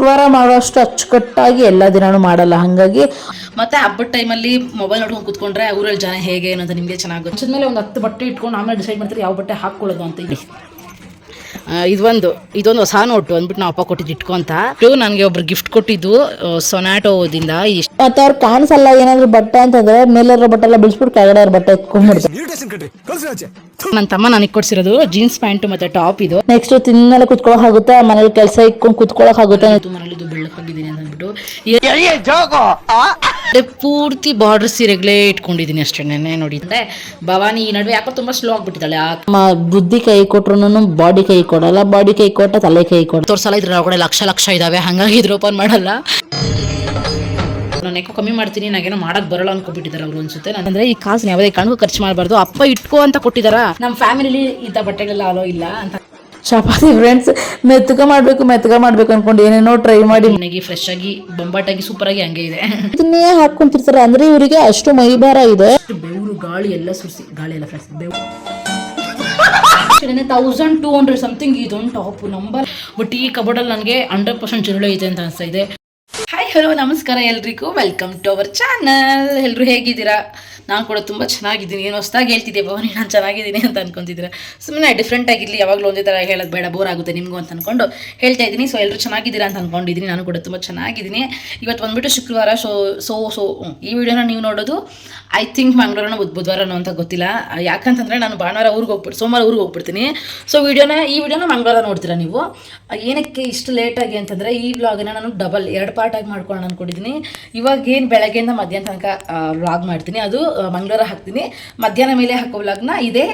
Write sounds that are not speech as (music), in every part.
ಶುಕ್ರವಾರ ಮಾಡೋಷ್ಟು ಅಚ್ಚುಕಟ್ಟಾಗಿ ಎಲ್ಲ ದಿನಾನು ಮಾಡಲ್ಲ. ಹಾಗಾಗಿ ಮತ್ತೆ ಹಬ್ಬದ ಟೈಮಲ್ಲಿ ಮೊಬೈಲ್ ನೋಡ್ಕೊಂಡು ಕೂತ್ಕೊಂಡ್ರೆ ಊರಲ್ಲಿ ಜನ ಹೇಗೆ ಅನ್ನೋದು ಅಂತ ನಿಮಗೆ ಚೆನ್ನಾಗಿ ಮೇಲೆ ಒಂದು ಹತ್ತು ಬಟ್ಟೆ ಇಟ್ಕೊಂಡು ಆಮೇಲೆ ಡಿಸೈಡ್ ಮಾಡ್ತಾರೆ ಯಾವ ಬಟ್ಟೆ ಹಾಕೊಳ್ಳೋದು ಅಂತ. ಇಲ್ಲಿ ಒಂದು ಇದೊಂದು ಹೊಸ ನೋಟು ಅಂದ್ಬಿಟ್ಟು ನಾವು ಅಪ್ಪ ಕೊಟ್ಟಿದ್ದು ಇಟ್ಕೊಂತ. ಇದು ನನಗೆ ಒಬ್ರು ಗಿಫ್ಟ್ ಕೊಟ್ಟಿದ್ದು ಸೊನಾಟೋದಿಂದ ಇಷ್ಟ. ಮತ್ತೆ ಅವ್ರು ಕಾಣಿಸಲ್ಲ ಏನಾದ್ರು ಬಟ್ಟೆ ಅಂತಂದ್ರೆ ಮೇಲಿರೋ ಬಟ್ಟೆ ಎಲ್ಲ ಬಿಡ್ಸ್ಬಿಟ್ಟು ಕೆಳಗಡೆ ಅವ್ರ ಬಟ್ಟೆ ಎತ್ಕೊಂಡ್ಬಿಡ್ತಾರೆ. ನನ್ನ ತಮ್ಮ ನನಗೆ ಕೊಡ್ಸಿರೋದು ಜೀನ್ಸ್ ಪ್ಯಾಂಟ್ ಮತ್ತೆ ಟಾಪ್ ಇದು. ನೆಕ್ಸ್ಟ್ ತಿನ್ನಲ್ಲ ಕುತ್ಕೊಳಕ್ ಆಗುತ್ತೆ ಮನೇಲಿ ಕೆಲಸ ಇಕ್ಕೊಂಡು ಕುತ್ಕೊಳಕ್ ಆಗುತ್ತೆ. ಇದು ಮನೇಲಿ ಇದು ಬೆಳ್ಳಕ್ಕಾಗಿದ್ದೀನಿ ಅಂತ. ಅಂದ್ಬಿಟ್ಟು ಅದೇ ಪೂರ್ತಿ ಬಾರ್ಡರ್ ಸೀರೆಗಳೇ ಇಟ್ಕೊಂಡಿದ್ದೀನಿ ಅಷ್ಟೇ ನೆನೆ ನೋಡಿ. ಅಂದ್ರೆ ಭವಾನಿ ಈ ನಡುವೆ ಯಾಕೋ ತುಂಬಾ ಸ್ಲೋ ಆಗ್ಬಿಟ್ಟಿದ್ದಾಳೆ ಬುದ್ಧಿ ಕೈ ಕೊಟ್ರು ಬಾಡಿ ಕೈ ಕೊಡಲ್ಲ ಬಾಡಿ ಕೈ ಕೊಟ್ಟ ತಲೆ ಕೈ ಕೊಡ ತೋರ್ಸಲ್ಲ ಇದ್ರ ಒಳಗಡೆ ಲಕ್ಷ ಲಕ್ಷ ಇದಾವೆ ಹಂಗಾಗಿ ಇದ್ರ ಓಪನ್ ಮಾಡಲ್ಲ. ನಾನು ಯಾಕೋ ಕಮ್ಮಿ ಮಾಡ್ತೀನಿ ನಾಗೇನೋ ಮಾಡಕ್ ಬರಲ್ಲ ಅನ್ಕೊಬಿಟ್ಟಿದ್ದಾರೆ ಅವ್ರು ಅನ್ಸುತ್ತೆ. ನಾನು ಅಂದ್ರೆ ಈ ಕಾಸು ಯಾವುದೇ ಕಣ್ಣು ಖರ್ಚು ಮಾಡಬಾರ್ದು ಅಪ್ಪ ಇಟ್ಕೋ ಅಂತ ಕೊಟ್ಟಿದಾರ ನಮ್ಮ ಫ್ಯಾಮಿಲಿ ಇಂಥ ಬಟ್ಟೆಗಳೆಲ್ಲ ಅಲೋ ಇಲ್ಲ ಅಂತ ಚಪಾತಿ ಫ್ರೆಂಡ್ಸ್ ಮೆತ್ತಗ ಮಾಡ್ಬೇಕು ಮೆತ್ತಗ ಮಾಡ್ಬೇಕು ಅನ್ಕೊಂಡು ಏನೇನೋ ಟ್ರೈ ಮಾಡಿ. ನನಗೆ ಫ್ರೆಶ್ ಆಗಿ ಬೊಂಬಾಟಾಗಿ ಸೂಪರ್ ಆಗಿ ಹಂಗೆ ಇದೆ. ಇದನ್ನೇ ಹಾಕೊಂತಿರ್ತಾರೆ ಅಂದ್ರೆ ಇವರಿಗೆ ಅಷ್ಟು ಮೈಭಾರ ಇದೆ. ಬೆವರು ಗಾಳಿ ಎಲ್ಲ ಸುರಿಸಿ. ಗಾಳಿ ಎಲ್ಲ ಫ್ರೆಂಡ್ಸ್ ಬೆವರು ತೌಸಂಡ್ ಟೂ ಹಂಡ್ರೆಡ್ ಸಮಥಿಂಗ್ ಇದೊಂದು ಟಾಪ್ ನಂಬರ್ ಬಟ್ ಈ ಕಬೋರ್ಡಲ್ಲಿ ನನಗೆ ಹಂಡ್ರೆಡ್ ಪರ್ಸೆಂಟ್ ಚಿರುಳು ಐತೆ ಅಂತ ಅನಿಸ್ತಾ ಇದೆ. ಹಾಯ್ ಹಲೋ ನಮಸ್ಕಾರ ಎಲ್ರಿಗೂ. ವೆಲ್ಕಮ್ ಟು ಅವರ್ ಚಾನಲ್ ಎಲ್ಲರೂ ಹೇಗಿದ್ದೀರಾ? ನಾನು ಕೂಡ ತುಂಬ ಚೆನ್ನಾಗಿದ್ದೀನಿ. ಏನು ಹೊಸ್ದಾಗಿ ಹೇಳ್ತಿದ್ದೆ ಭವನಿ? ನಾನು ಚೆನ್ನಾಗಿದ್ದೀನಿ ಅಂತ ಅನ್ಕೊಂತಿದ್ದೀರಾ. ಸುಮ್ಮನೆ ಡಿಫ್ರೆಂಟ್ ಆಗಿರಲಿ, ಯಾವಾಗಲೂ ಒಂದೇ ಥರ ಹೇಳೋದು ಬೇಡ ಬೋರ್ ಆಗುತ್ತೆ ನಿಮಗೂ ಅಂತ ಅನ್ಕೊಂಡು ಹೇಳ್ತಾ ಇದ್ದೀನಿ. ಸೊ ಎಲ್ಲರೂ ಚೆನ್ನಾಗಿದ್ದೀರಾ ಅಂತ ಅಂದ್ಕೊಂಡಿದ್ದೀನಿ ನಾನು ಕೂಡ ತುಂಬ ಚೆನ್ನಾಗಿದ್ದೀನಿ. ಇವತ್ತು ಬಂದುಬಿಟ್ಟು ಶುಕ್ರವಾರ ಸೊ ಸೋ ಸೊ ಈ ವಿಡಿಯೋನ ನೀವು ನೋಡೋದು ಐ ಥಿಂಕ್ ಮಂಗಳವಾರನೋ ಬುಧ್ ಬುಧವಾರನೋ ಅಂತ ಗೊತ್ತಿಲ್ಲ. ಯಾಕಂತಂದರೆ ನಾನು ಭಾನುವಾರ ಊರಿಗೆ ಹೋಗ್ಬಿಟ್ಟು ಸೋಮವಾರ ಊರಿಗೆ ಹೋಗ್ಬಿಡ್ತೀನಿ. ಸೊ ವಿಡಿಯೋನ ಈ ವಿಡಿಯೋನ ಮಂಗಳವಾರ ನೋಡ್ತೀರಾ ನೀವು? ಏನಕ್ಕೆ ಇಷ್ಟು ಲೇಟಾಗಿ ಅಂತಂದರೆ, ಈ ವ್ಲಾಗನ್ನ ನಾನು ಡಬಲ್ ಎರಡು ಪಾರ್ಟಾಗಿ ಮಾಡ್ಕೊಳ್ಳೋಣ ಅಂದ್ಕೊಂಡಿದ್ದೀನಿ ಇವಾಗ ಏನು ಬೆಳಗ್ಗೆಯಿಂದ ಮಧ್ಯಾಹ್ನ ತನಕ ವ್ಲಾಗ್ ಮಾಡ್ತೀನಿ. ಅದು ಮಂಗಳವಾರ ಹಾಕ್ತೀನಿ. ಮಧ್ಯಾಹ್ನ ಮೇಲೆ ಹಾಕೋ ಲಗ್ನ ಇದೇ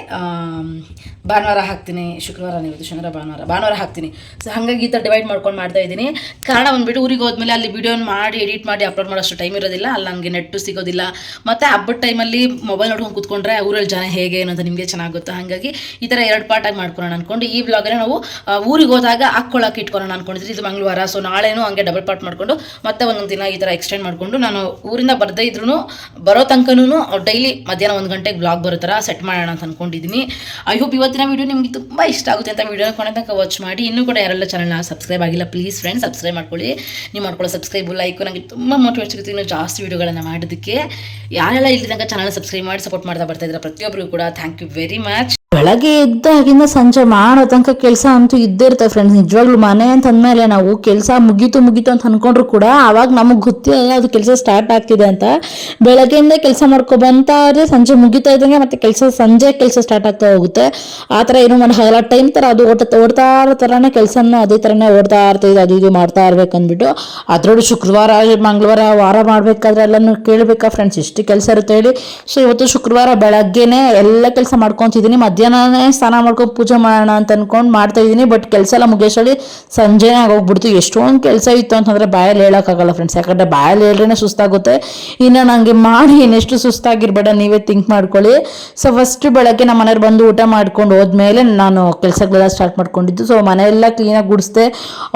ಭಾನುವಾರ ಹಾಕ್ತೀನಿ. ಶುಕ್ರವಾರ ನೀವು ಶನಿವಾರ, ಭಾನುವಾರ. ಭಾನುವಾರ ಹಾಕ್ತೀನಿ. ಸೊ ಹಾಗಾಗಿ ಈ ಥರ ಡಿವೈಡ್ ಮಾಡ್ಕೊಂಡು ಮಾಡ್ತಾ ಇದ್ದೀನಿ. ಕಾರಣ ಬಂದುಬಿಟ್ಟು ಊರಿಗೆ ಹೋದ್ಮೇಲೆ ಅಲ್ಲಿ ವಿಡಿಯೋನ ಮಾಡಿ ಎಡಿಟ್ ಮಾಡಿ ಅಪ್ಲೋಡ್ ಮಾಡೋಷ್ಟು ಟೈಮ್ ಇರೋದಿಲ್ಲ. ಅಲ್ಲಿ ನನಗೆ ನೆಟ್ಟು ಸಿಗೋದಿಲ್ಲ. ಮತ್ತು ಹಬ್ಬದ ಟೈಮಲ್ಲಿ ಮೊಬೈಲ್ ನೋಡ್ಕೊಂಡು ಕೂತ್ಕೊಂಡ್ರೆ ಊರಲ್ಲಿ ಜನ ಹೇಗೆ ಅನ್ನೋದು ನಿಮಗೆ ಚೆನ್ನಾಗಿ ಗೊತ್ತು? ಹಾಗಾಗಿ ಈ ಥರ ಎರಡು ಪಾರ್ಟಾಗಿ ಮಾಡ್ಕೊಳ್ಳೋಣ ಅಂದ್ಕೊಂಡು ಈ ಬ್ಲಾಗನ್ನ ನಾವು ಊರಿಗೆ ಹೋದಾಗ ಹಾಕ್ಕೊಳ್ಳೋಕೆ ಇಟ್ಕೊಳ್ಳೋಣ ಅನ್ಕೊಂಡಿದ್ರಿ ಇದು ಮಂಗಳವಾರ. ಸೊ ನಾಳೆನೂ ಹಂಗೆ ಡಬಲ್ ಪಾರ್ಟ್ ಮಾಡಿಕೊಂಡು ಮತ್ತೆ ಒಂದೊಂದು ದಿನ ಈ ಥರ ಎಕ್ಸ್ಟೆಂಡ್ ಮಾಡಿಕೊಂಡು ನಾನು ಊರಿಂದ ಬರದೇ ಇದ್ರೂ ಬರೋ ತನಕನೂ ಡೈಲಿ ಮಧ್ಯಾಹ್ನ ಒಂದು ಗಂಟೆಗೆ ಬ್ಲಾಗ್ ಬರೋ ಥರ ಸೆಟ್ ಮಾಡೋಣ ಅಂತ ಅನ್ಕೊಂಡಿದ್ದೀನಿ ಐ ಹೋಪ್ ಇವತ್ತಿನ ವಿಡಿಯೋ ನಿಮಗೆ ತುಂಬ ಇಷ್ಟ ಆಗುತ್ತೆ ಅಂತ ವೀಡಿಯೋನ ಕೊನೆ ತನಕ ವಾಚ್ ಮಾಡಿ. ಇನ್ನೂ ಕೂಡ ಯಾರೆಲ್ಲ ಚಾನಲ್ನ ಸಬ್ಸ್ಕ್ರೈಬ್ ಆಗಿಲ್ಲ ಪ್ಲೀಸ್ ಫ್ರೆಂಡ್ಸ್ ಸಬ್ಸ್ಕ್ರೈಬ್ ಮಾಡ್ಕೊಳ್ಳಿ. ನೀವು ಮಾಡ್ಕೊಳ್ಳೋ ಸಬ್ಸ್ಕ್ರೈಬ್ ಲೈಕು ನನಗೆ ತುಂಬ ಮೋಟಿವೇಟ್ ಸಿಗುತ್ತೆ ಇನ್ನೂ ಜಾಸ್ತಿ ವೀಡಿಯೋಗಳನ್ನು ಮಾಡೋದಕ್ಕೆ. ಯಾರೆಲ್ಲ ಇಲ್ಲಿ ತನಕ ಚಾನಲ್ ಸಬ್ಸ್ಕ್ರೈಬ್ ಮಾಡಿ ಸಪೋರ್ಟ್ ಮಾಡ್ತಾ ಬರ್ತಾ ಇದ್ದಾರೆ ಪ್ರತಿಯೊಬ್ಬರಿಗೂ ಕೂಡ ಥ್ಯಾಂಕ್ ಯು ವೆರಿ ಮಚ್ ಬೆಳಗ್ಗೆ ಎದ್ದಾಗಿಂದ ಸಂಜೆ ಮಾಡೋ ತನಕ ಕೆಲಸ ಅಂತೂ ಇದ್ದೇ ಇರ್ತವೆ ಫ್ರೆಂಡ್ಸ್ ನಿಜವಾಗ್ಲೂ ಮನೆ ಅಂತ ಅಂದಮೇಲೆ ನಾವು ಕೆಲಸ ಮುಗೀತು ಮುಗೀತು ಅಂತ ಅನ್ಕೊಂಡ್ರು ಕೂಡ ಆವಾಗ ನಮಗೆ ಗೊತ್ತಿರಲ್ಲ ಅದು ಕೆಲಸ ಸ್ಟಾರ್ಟ್ ಆಗ್ತಿದೆ ಅಂತ. ಬೆಳಗ್ಗೆಯಿಂದ ಕೆಲಸ ಮಾಡ್ಕೊ ಬಂತಾರೆ ಸಂಜೆ ಮುಗಿತಾ ಇದ್ದಂಗೆ ಮತ್ತೆ ಕೆಲಸ ಸಂಜೆ ಕೆಲಸ ಸ್ಟಾರ್ಟ್ ಆಗ್ತಾ ಹೋಗುತ್ತೆ. ಆ ಥರ ಏನು ಹಗಲ ಟೈಮ್ ಥರ ಅದು ಓಟ ಓಡ್ತಾ ಇರೋ ಥರನೇ ಕೆಲಸನೂ ಅದೇ ಥರನೇ ಓಡ್ತಾ ಇರ್ತದೆ ಅದು ಇದು ಮಾಡ್ತಾ ಇರ್ಬೇಕು ಅಂದ್ಬಿಟ್ಟು. ಅದರೊಳಗೆ ಶುಕ್ರವಾರ, ಮಂಗಳವಾರ, ವಾರ ಮಾಡಬೇಕಾದ್ರೆ ಎಲ್ಲನೂ ಕೇಳಬೇಕಾ ಫ್ರೆಂಡ್ಸ್ ಎಷ್ಟು ಕೆಲಸ ಇರುತ್ತೆ ಹೇಳಿ. ಸೊ ಇವತ್ತು ಶುಕ್ರವಾರ ಬೆಳಗ್ಗೆನೇ ಎಲ್ಲ ಕೆಲಸ ಮಾಡ್ಕೊತಿದ್ದೀನಿ. ಮಧ್ಯಾಹ್ನನೇ ಸ್ನಾನ ಮಾಡ್ಕೊಂಡು ಪೂಜೆ ಮಾಡೋಣ ಅಂತ ಅನ್ಕೊಂಡು ಮಾಡ್ತಾ ಇದ್ದೀನಿ. ಬಟ್ ಕೆಲಸ ಎಲ್ಲ ಮುಗಿಸೋಳಿ ಸಂಜೆನೇ ಆಗೋಗ್ಬಿಡ್ತು. ಎಷ್ಟೊಂದು ಕೆಲಸ ಇತ್ತು ಅಂತಂದ್ರೆ ಬಾಯಲ್ಲಿ ಹೇಳೋಕ್ಕಾಗಲ್ಲ ಫ್ರೆಂಡ್ಸ್ ಯಾಕಂದರೆ ಬಾಯಲ್ಲಿ ಹೇಳ್ರೇ ಸುಸ್ತಾಗುತ್ತೆ. ಇನ್ನು ನನಗೆ ಮಾಡಿ ಇನ್ನೆಷ್ಟು ಸುಸ್ತಾಗಿರ್ಬೇಡ, ನೀವೇ ಥಿಂಕ್ ಮಾಡ್ಕೊಳ್ಳಿ. ಸೊ ಫಸ್ಟ್ ಬೆಳಗ್ಗೆ ನಮ್ಮ ಮನೆಯವ್ರು ಬಂದು ಊಟ ಮಾಡ್ಕೊಂಡು ಹೋದ್ಮೇಲೆ ನಾನು ಕೆಲಸಗಳೆಲ್ಲ ಸ್ಟಾರ್ಟ್ ಮಾಡ್ಕೊಂಡಿದ್ದು. ಸೊ ಮನೆಯೆಲ್ಲ ಕ್ಲೀನಾಗಿ ಗುಡಿಸ್ದೆ.